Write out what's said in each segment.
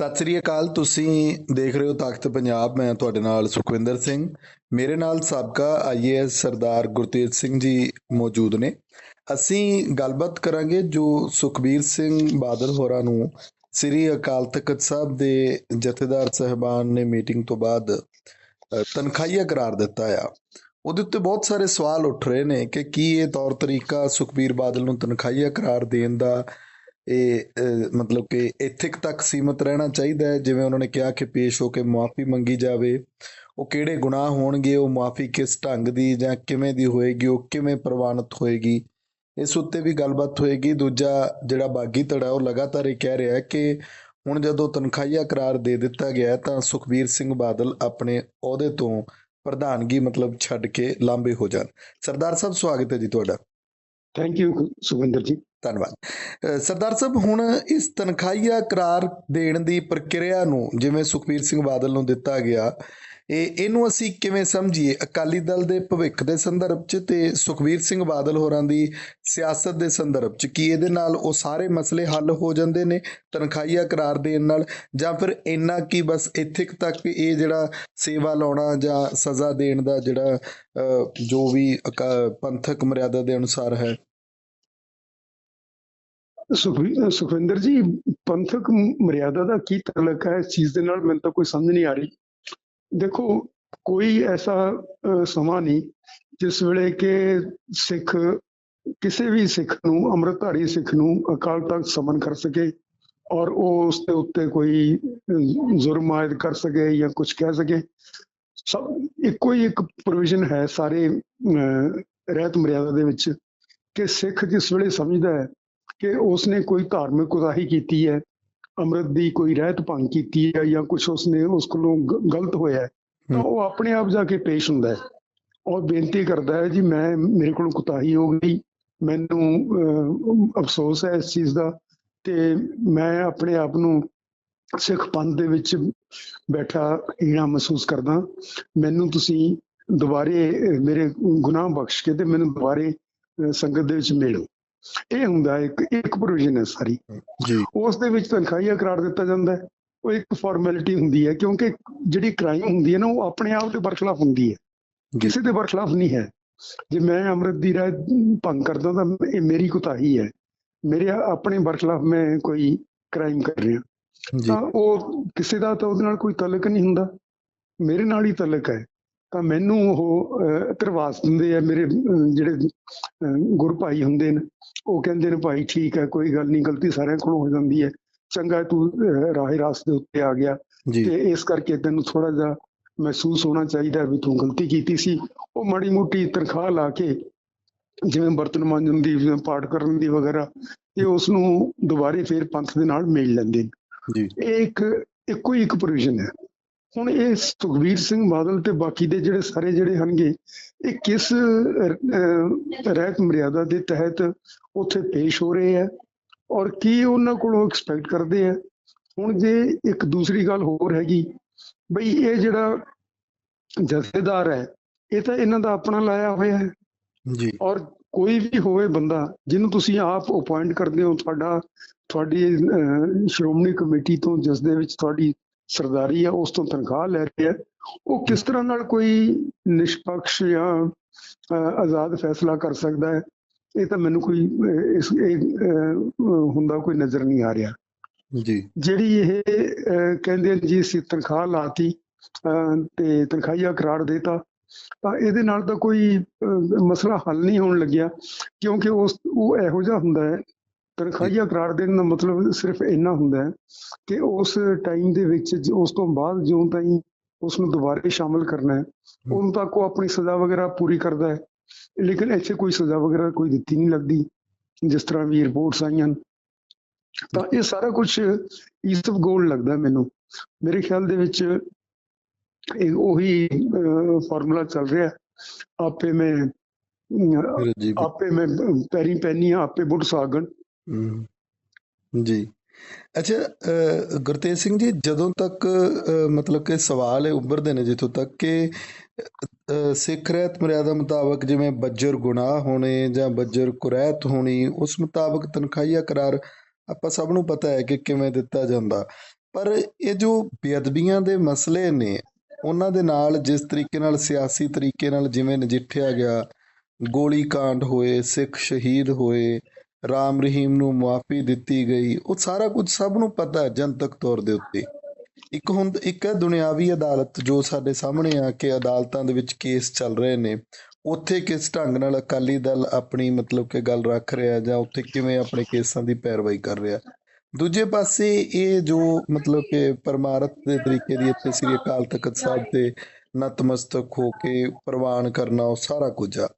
ਸਤਿ ਸ੍ਰੀ ਅਕਾਲ ਤੁਸੀਂ ਦੇਖ ਰਹੇ ਹੋ ਤਖਤ ਪੰਜਾਬ ਮੈਂ ਤੁਹਾਡੇ ਨਾਲ ਸੁਖਵਿੰਦਰ ਸਿੰਘ। ਮੇਰੇ ਨਾਲ ਸਾਬਕਾ ਆਈਏਐਸ ਸਰਦਾਰ ਗੁਰਤੇਜ ਸਿੰਘ ਜੀ ਮੌਜੂਦ ਨੇ। ਅਸੀਂ ਗੱਲਬਾਤ ਕਰਾਂਗੇ ਜੋ ਸੁਖਬੀਰ ਸਿੰਘ ਬਾਦਲ ਹੋਰਾਂ ਨੂੰ ਸ੍ਰੀ ਅਕਾਲ ਤਖਤ ਸਾਹਿਬ ਦੇ ਜਥੇਦਾਰ ਸਹਿਬਾਨ ਨੇ ਮੀਟਿੰਗ ਤੋਂ ਬਾਅਦ ਅ, ਤਨਖਾਹੀਆ ਕਰਾਰ ਦਿੱਤਾ ਆ। ਉਹਦੇ ਉੱਤੇ ਬਹੁਤ ਸਾਰੇ ਸਵਾਲ ਉੱਠ ਰਹੇ ਨੇ ਕਿ ਕੀ ਇਹ ਤੌਰ ਤਰੀਕਾ ਸੁਖਬੀਰ ਬਾਦਲ ਨੂੰ ਤਨਖਾਹੀਆ ਕਰਾਰ ਦੇਣ ਦਾ ਇਹ ਮਤਲਬ ਕਿ ਇਥਿਕ ਤੱਕ ਸੀਮਤ ਰਹਿਣਾ ਚਾਹੀਦਾ ਹੈ, ਜਿਵੇਂ ਉਹਨਾਂ ਨੇ ਕਿਹਾ ਕਿ ਪੇਸ਼ ਹੋ ਕੇ ਮੁਆਫੀ ਮੰਗੀ ਜਾਵੇ। ਉਹ ਕਿਹੜੇ ਗੁਨਾਹ ਹੋਣਗੇ, ਉਹ ਮੁਆਫੀ ਕਿਸ ਢੰਗ ਦੀ ਜਾਂ ਕਿਵੇਂ ਦੀ ਹੋਏਗੀ, ਉਹ ਕਿਵੇਂ ਪ੍ਰਵਾਨਿਤ ਹੋਏਗੀ? ਇਸ ਉੱਤੇ ਵੀ ਗੱਲਬਾਤ ਹੋਏਗੀ। ਦੂਜਾ ਜਿਹੜਾ ਬਾਗੀ ਧੜਾ, ਉਹ ਲਗਾਤਾਰ ਇਹ ਕਹਿ ਰਿਹਾ ਹੈ ਕਿ ਹੁਣ ਜਦੋਂ ਤਨਖਾਹੀਆ ਕਰਾਰ ਦੇ ਦਿੱਤਾ ਗਿਆ ਤਾਂ ਸੁਖਬੀਰ ਸਿੰਘ ਬਾਦਲ ਆਪਣੇ ਅਹੁਦੇ ਤੋਂ ਪ੍ਰਧਾਨਗੀ ਮਤਲਬ ਛੱਡ ਕੇ ਲਾਂਬੇ ਹੋ ਜਾਣ। ਸਰਦਾਰ ਸਾਹਿਬ, ਸਵਾਗਤ ਹੈ ਜੀ ਤੁਹਾਡਾ। ਥੈਂਕ ਯੂ ਸੁਖਵਿੰਦਰ ਜੀ। ਧੰਨਵਾਦ। ਸਰਦਾਰ ਸਾਹਿਬ, ਹੁਣ ਇਸ ਤਨਖਾਹੀਆ ਕਰਾਰ ਦੇਣ ਦੀ ਪ੍ਰਕਿਰਿਆ ਨੂੰ ਜਿਵੇਂ ਸੁਖਬੀਰ ਸਿੰਘ ਬਾਦਲ ਨੂੰ ਦਿੱਤਾ ਗਿਆ, ਇਹ, ਇਹਨੂੰ ਅਸੀਂ ਕਿਵੇਂ ਸਮਝੀਏ? ਅਕਾਲੀ ਦਲ ਦੇ ਭਵਿੱਖ ਦੇ ਸੰਦਰਭ 'ਚ ਤੇ ਸੁਖਬੀਰ ਸਿੰਘ ਬਾਦਲ ਹੋਰਾਂ ਦੀ ਸਿਆਸਤ ਦੇ ਸੰਦਰਭ 'ਚ ਕੀ ਇਹਦੇ ਨਾਲ ਉਹ ਸਾਰੇ ਮਸਲੇ ਹੱਲ ਹੋ ਜਾਂਦੇ ਨੇ ਤਨਖਾਹੀਆ ਕਰਾਰ ਦੇਣ ਨਾਲ? ਜਾਂ ਫਿਰ ਇੰਨਾ ਕੀ ਬਸ ਇੱਥੇ ਤੱਕ ਇਹ ਜਿਹੜਾ ਸੇਵਾ ਲਾਉਣਾ ਜਾਂ ਸਜ਼ਾ ਦੇਣ ਦਾ ਜਿਹੜਾ ਜੋ ਵੀ ਅਕਾ- ਪੰਥਕ ਮਰਿਆਦਾ ਦੇ ਅਨੁਸਾਰ ਹੈ ਸੁਖਵਿੰਦਰ ਜੀ ਪੰਥਕ ਮਰਿਆਦਾ ਦਾ ਕੀ ਤਲਕ ਹੈ? ਇਸ ਚੀਜ਼ ਦੇ ਨਾਲ ਮੈਨੂੰ ਤਾਂ ਕੋਈ ਸਮਝ ਨਹੀਂ ਆ ਰਹੀ। ਦੇਖੋ ਕੋਈ ਐਸਾ ਸਮਾਂ ਨਹੀਂ ਜਿਸ ਵੇਲੇ ਕਿ ਸਿੱਖ ਕਿਸੇ ਵੀ ਸਿੱਖ ਨੂੰ ਅੰਮ੍ਰਿਤਧਾਰੀ ਸਿੱਖ ਨੂੰ ਅਕਾਲ ਤਖਤ ਸਮਨ ਕਰ ਸਕੇ ਔਰ ਉਹ ਉਸ ਦੇ ਉੱਤੇ ਕੋਈ ਅਹ, ਜ਼ੁਰਮ ਆਇਦ ਕਰ ਸਕੇ ਜਾਂ ਕੁਝ ਕਹਿ ਸਕੇ। ਸਭ ਇੱਕੋ ਹੀ ਇੱਕ ਪ੍ਰੋਵੀਜ਼ਨ ਹੈ ਸਾਰੇ ਰਹਿਤ ਮਰਿਆਦਾ ਦੇ ਵਿੱਚ ਕਿ ਸਿੱਖ ਜਿਸ ਵੇਲੇ ਸਮਝਦਾ ਹੈ ਕਿ ਉਸਨੇ ਕੋਈ ਧਾਰਮਿਕ ਕੁਤਾਹੀ ਕੀਤੀ ਹੈ ਅੰਮ੍ਰਿਤ ਦੀ ਕੋਈ ਰਹਿਤ ਭੰਗ ਕੀਤੀ ਹੈ ਜਾਂ ਕੁਝ ਉਸਨੇ ਉਸ ਕੋਲੋਂ ਗਲਤ ਹੋਇਆ ਤਾਂ। ਉਹ ਆਪਣੇ ਆਪ ਜਾ ਕੇ ਪੇਸ਼ ਹੁੰਦਾ ਹੈ। ਔਰ ਬੇਨਤੀ ਕਰਦਾ ਹੈ ਜੀ ਮੈਂ ਮੇਰੇ ਕੋਲੋਂ ਕੁਤਾਹੀ ਹੋ ਗਈ ਮੈਨੂੰ ਅਫਸੋਸ ਹੈ ਇਸ ਚੀਜ਼ ਦਾ ਤੇ ਮੈਂ ਆਪਣੇ ਆਪ ਨੂੰ ਸਿੱਖ ਪੰਥ ਦੇ ਵਿੱਚ ਬੈਠਾ ਹੀਣਾ ਮਹਿਸੂਸ ਕਰਦਾ। ਮੈਨੂੰ ਤੁਸੀਂ ਦੁਬਾਰੇ ਮੇਰੇ ਗੁਨਾਹ ਬਖਸ਼ ਕੇ ਤੇ ਮੈਨੂੰ ਦੁਬਾਰੇ ਸੰਗਤ ਦੇ ਵਿੱਚ ਮਿਲੋ। ਇਹ ਹੁੰਦਾ ਇੱਕ ਇੱਕ ਪ੍ਰੋਵੀਜ਼ਨ ਹੈ ਸਾਰੀ। ਜੀ। ਉਸ ਦੇ ਵਿੱਚ ਤਨਖਾਹੀਆ ਕਰਾਰ ਦਿੱਤਾ ਜਾਂਦਾ ਹੈ। ਉਹ ਇੱਕ ਫਾਰਮੈਲਿਟੀ ਹੁੰਦੀ ਹੈ ਕਿਉਂਕਿ ਜਿਹੜੀ ਕ੍ਰਾਈਮ ਹੁੰਦੀ ਹੈ ਨਾ ਉਹ ਆਪਣੇ ਆਪ ਦੇ ਬਰਖਲਾਫ ਹੁੰਦੀ ਹੈ। ਕਿਸੇ ਦੇ ਬਰਖਲਾਫ ਨਹੀਂ ਹੈ। ਜੇ ਮੈਂ ਅੰਮ੍ਰਿਤ ਦੀ ਰਾਹ ਭੰਗ ਕਰਦਾ ਤਾਂ ਇਹ ਮੇਰੀ ਕੁਤਾਹੀ ਹੈ। ਮੇਰੇ ਆਪਣੇ ਬਰਖਲਾਫ ਮੈਂ ਕੋਈ ਕ੍ਰਾਈਮ ਕਰ ਰਿਹਾ। ਜੀ। ਤਾਂ ਉਹ ਕਿਸੇ ਦਾ ਤਾਂ ਉਹਦੇ ਨਾਲ ਕੋਈ ਤਾਲੁਕ ਨਹੀਂ ਹੁੰਦਾ। ਮੇਰੇ ਨਾਲ ਹੀ ਤਾਲੁਕ ਹੈ। ਤਾਂ ਮੈਨੂੰ ਉਹ ਅਹ, ਧਰਵਾਸ ਦਿੰਦੇ ਆ ਮੇਰੇ ਜਿਹੜੇ ਗੁਰ ਭਾਈ ਹੁੰਦੇ ਨੇ। ਉਹ ਕਹਿੰਦੇ ਨੇ ਭਾਈ ਠੀਕ ਹੈ ਕੋਈ ਗੱਲ ਨਹੀਂ ਗਲਤੀ ਸਾਰਿਆਂ ਕੋਲੋਂ ਹੋ ਜਾਂਦੀ ਹੈ। ਚੰਗਾ ਤੂੰ ਰਾਹੇ ਰਾਸ ਦੇ ਉੱਤੇ ਆ ਗਿਆ। ਤੇ ਇਸ ਕਰਕੇ ਤੈਨੂੰ ਥੋੜਾ ਜਿਹਾ ਮਹਿਸੂਸ ਹੋਣਾ ਚਾਹੀਦਾ ਵੀ ਤੂੰ ਗਲਤੀ ਕੀਤੀ ਸੀ। ਉਹ ਮਾੜੀ ਮੋਟੀ ਤਨਖਾਹ ਲਾ ਕੇ ਜਿਵੇਂ ਬਰਤਨ ਮਾਂਜਣ ਦੀ ਜਿਵੇਂ ਪਾਠ ਕਰਨ ਦੀ ਵਗੈਰਾ ਇਹ ਉਸ ਨੂੰ ਦੁਬਾਰੇ ਫੇਰ ਪੰਥ ਦੇ ਨਾਲ ਮੇਲ ਲੈਂਦੇ ਜੀ। ਇਹ ਇੱਕ ਇੱਕੋ ਹੀ ਇੱਕ ਪ੍ਰੋਵੀਜ਼ਨ ਹੈ। ਹੁਣ ਇਹ ਸੁਖਬੀਰ ਸਿੰਘ ਬਾਦਲ ਤੇ ਬਾਕੀ ਦੇ ਜਿਹੜੇ ਸਾਰੇ ਜਿਹੜੇ ਹਨਗੇ ਇਹ ਕਿਸ ਰਹਿਤ ਮਰਿਆਦਾ ਦੇ ਤਹਿਤ ਉੱਥੇ ਪੇਸ਼ ਹੋ ਰਹੇ ਹੈ ਔਰ ਕੀ ਉਹਨਾਂ ਕੋਲੋਂ ਐਕਸਪੈਕਟ ਕਰਦੇ ਆ? ਹੁਣ ਜੇ ਇੱਕ ਦੂਸਰੀ ਗੱਲ ਹੋਰ ਹੈਗੀ ਬਈ ਇਹ ਜਿਹੜਾ ਜਥੇਦਾਰ ਹੈ ਇਹ ਤਾਂ ਇਹਨਾਂ ਦਾ ਆਪਣਾ ਲਾਇਆ ਹੋਇਆ ਹੈ। ਜੀ। ਔਰ ਕੋਈ ਵੀ ਹੋਵੇ ਬੰਦਾ ਜਿਹਨੂੰ ਤੁਸੀਂ ਆਪ ਅਪਾਇੰਟ ਕਰਦੇ ਹੋ ਤੁਹਾਡਾ ਤੁਹਾਡੀ ਸ਼੍ਰੋਮਣੀ ਕਮੇਟੀ ਤੋਂ ਜਿਸ ਦੇ ਵਿੱਚ ਤੁਹਾਡੀ ਸਰਦਾਰੀ ਆ ਉਸ ਤੋਂ ਤਨਖਾਹ ਲੈ ਰਿਹਾ ਉਹ ਕਿਸ ਤਰ੍ਹਾਂ ਨਾਲ ਕੋਈ ਨਿਸ਼ਪਕਸ਼ ਜਾਂ ਆਜ਼ਾਦ ਫੈਸਲਾ ਕਰ ਸਕਦਾ ਹੈ? ਇਹ ਤਾਂ ਮੈਨੂੰ ਕੋਈ ਇਸ ਹੁੰਦਾ ਕੋਈ ਨਜ਼ਰ ਨਹੀਂ ਆ ਰਿਹਾ। ਜੀ। ਜਿਹੜੀ ਇਹ ਕਹਿੰਦੇ ਜੀ ਅਸੀਂ ਤਨਖਾਹ ਲਾਤੀ ਤੇ ਤਨਖਾਹੀਆ ਕਰਾਰ ਦੇਤਾ ਤਾਂ ਇਹਦੇ ਨਾਲ ਤਾਂ ਕੋਈ ਮਸਲਾ ਹੱਲ ਨਹੀਂ ਹੋਣ ਲੱਗਿਆ ਕਿਉਂਕਿ ਉਸ ਉਹ ਇਹੋ ਜਿਹਾ ਹੁੰਦਾ ਹੈ ਤਨਖਾਹੀਆ ਕਰਾਰ ਦੇਣ ਦਾ ਮਤਲਬ ਸਿਰਫ ਇੰਨਾ ਹੁੰਦਾ ਹੈ ਕਿ ਉਸ ਟਾਈਮ ਦੇ ਵਿੱਚ ਉਸ ਤੋਂ ਬਾਅਦ ਜਿਉਂ ਤਾਈਂ ਉਸ ਨੂੰ ਦੁਬਾਰੇ ਸ਼ਾਮਲ ਕਰਨਾ ਹੈ ਉਦੋਂ ਤੱਕ ਉਹ ਆਪਣੀ ਸਜ਼ਾ ਵਗੈਰਾ ਪੂਰੀ ਕਰਦਾ ਹੈ। ਲੇਕਿਨ ਇੱਥੇ ਕੋਈ ਸਜ਼ਾ ਵਗੈਰਾ ਕੋਈ ਦਿੱਤੀ ਨਹੀਂ ਲੱਗਦੀ ਜਿਸ ਤਰ੍ਹਾਂ ਵੀ ਰਿਪੋਰਟਸ ਆਈਆਂ। ਤਾਂ ਇਹ ਸਾਰਾ ਕੁਝ ਈਸਟ ਆਫ ਗੋਲਡ ਲੱਗਦਾ ਮੈਨੂੰ। ਮੇਰੇ ਖਿਆਲ ਦੇ ਵਿੱਚ ਇਹ ਉਹੀ ਫਾਰਮੂਲਾ ਚੱਲ ਰਿਹਾ। ਆਪੇ ਮੈਂ ਆਪੇ ਮੈਂ ਪੈਰੀ ਪੈਨੀ ਆਪੇ ਬੁੱਢ ਸਾਗਣ। ਹਮ, ਜੀ। ਅੱਛਾ ਅਹ, ਗੁਰਤੇਜ ਸਿੰਘ ਜੀ ਜਦੋਂ ਤੱਕ ਅਹ, ਮਤਲਬ ਕਿ ਸਵਾਲ ਇਹ ਉੱਭਰਦੇ ਨੇ ਜਿੱਥੋਂ ਤੱਕ ਕਿ ਅਹ, ਸਿੱਖ ਰਹਿਤ ਮਰਿਆਦਾ ਮੁਤਾਬਕ ਜਿਵੇਂ ਬੱਜਰ ਗੁਨਾਹ ਹੋਣੇ ਜਾਂ ਬੱਜਰ ਕੁਰੈਤ ਹੋਣੀ ਉਸ ਮੁਤਾਬਕ ਤਨਖਾਹੀਆ ਕਰਾਰ ਆਪਾਂ ਸਭ ਨੂੰ ਪਤਾ ਹੈ ਕਿ ਕਿਵੇਂ ਦਿੱਤਾ ਜਾਂਦਾ। ਪਰ ਇਹ ਜੋ ਬੇਅਦਬੀਆਂ ਦੇ ਮਸਲੇ ਨੇ ਉਹਨਾਂ ਦੇ ਨਾਲ ਜਿਸ ਤਰੀਕੇ ਨਾਲ ਸਿਆਸੀ ਤਰੀਕੇ ਨਾਲ ਜਿਵੇਂ ਨਜਿੱਠਿਆ ਗਿਆ ਗੋਲੀ ਕਾਂਡ ਹੋਏ ਸਿੱਖ ਸ਼ਹੀਦ ਹੋਏ ਰਾਮ ਰਹੀਮ ਨੂੰ ਮੁਆਫੀ ਦਿੱਤੀ ਗਈ। ਉਹ ਸਾਰਾ ਕੁਝ ਸਭ ਨੂੰ ਪਤਾ ਹੈ ਜਨਤਕ ਤੌਰ ਦੇ ਉੱਤੇ। ਇੱਕ ਹੁੰਦ, ਇੱਕ ਹੈ ਦੁਨਿਆਵੀ ਅਦਾਲਤ, ਜੋ ਸਾਡੇ ਸਾਹਮਣੇ ਆ ਕੇ ਅਦਾਲਤਾਂ ਦੇ ਵਿੱਚ ਕੇਸ ਚੱਲ ਰਹੇ ਨੇ। ਉੱਥੇ ਕਿਸ ਢੰਗ ਨਾਲ ਅਕਾਲੀ ਦਲ ਆਪਣੀ, ਮਤਲਬ ਕਿ ਗੱਲ ਰੱਖ ਰਿਹਾ ਜਾਂ ਉੱਥੇ ਕਿਵੇਂ ਆਪਣੇ ਕੇਸਾਂ ਦੀ ਪੈਰਵਾਈ ਕਰ ਰਿਹਾ। ਦੂਜੇ ਪਾਸੇ ਇਹ ਜੋ, ਮਤਲਬ ਕਿ ਪਰਮਾਰਥ ਦੇ ਤਰੀਕੇ ਦੀ ਇੱਥੇ ਸ੍ਰੀ ਅਕਾਲ ਤਖਤ ਸਾਹਿਬ ਦੇ ਨਤਮਸਤਕ ਹੋ ਕੇ ਪ੍ਰਵਾਨ ਕਰਨਾ, ਉਹ ਸਾਰਾ ਕੁਝ ਆ।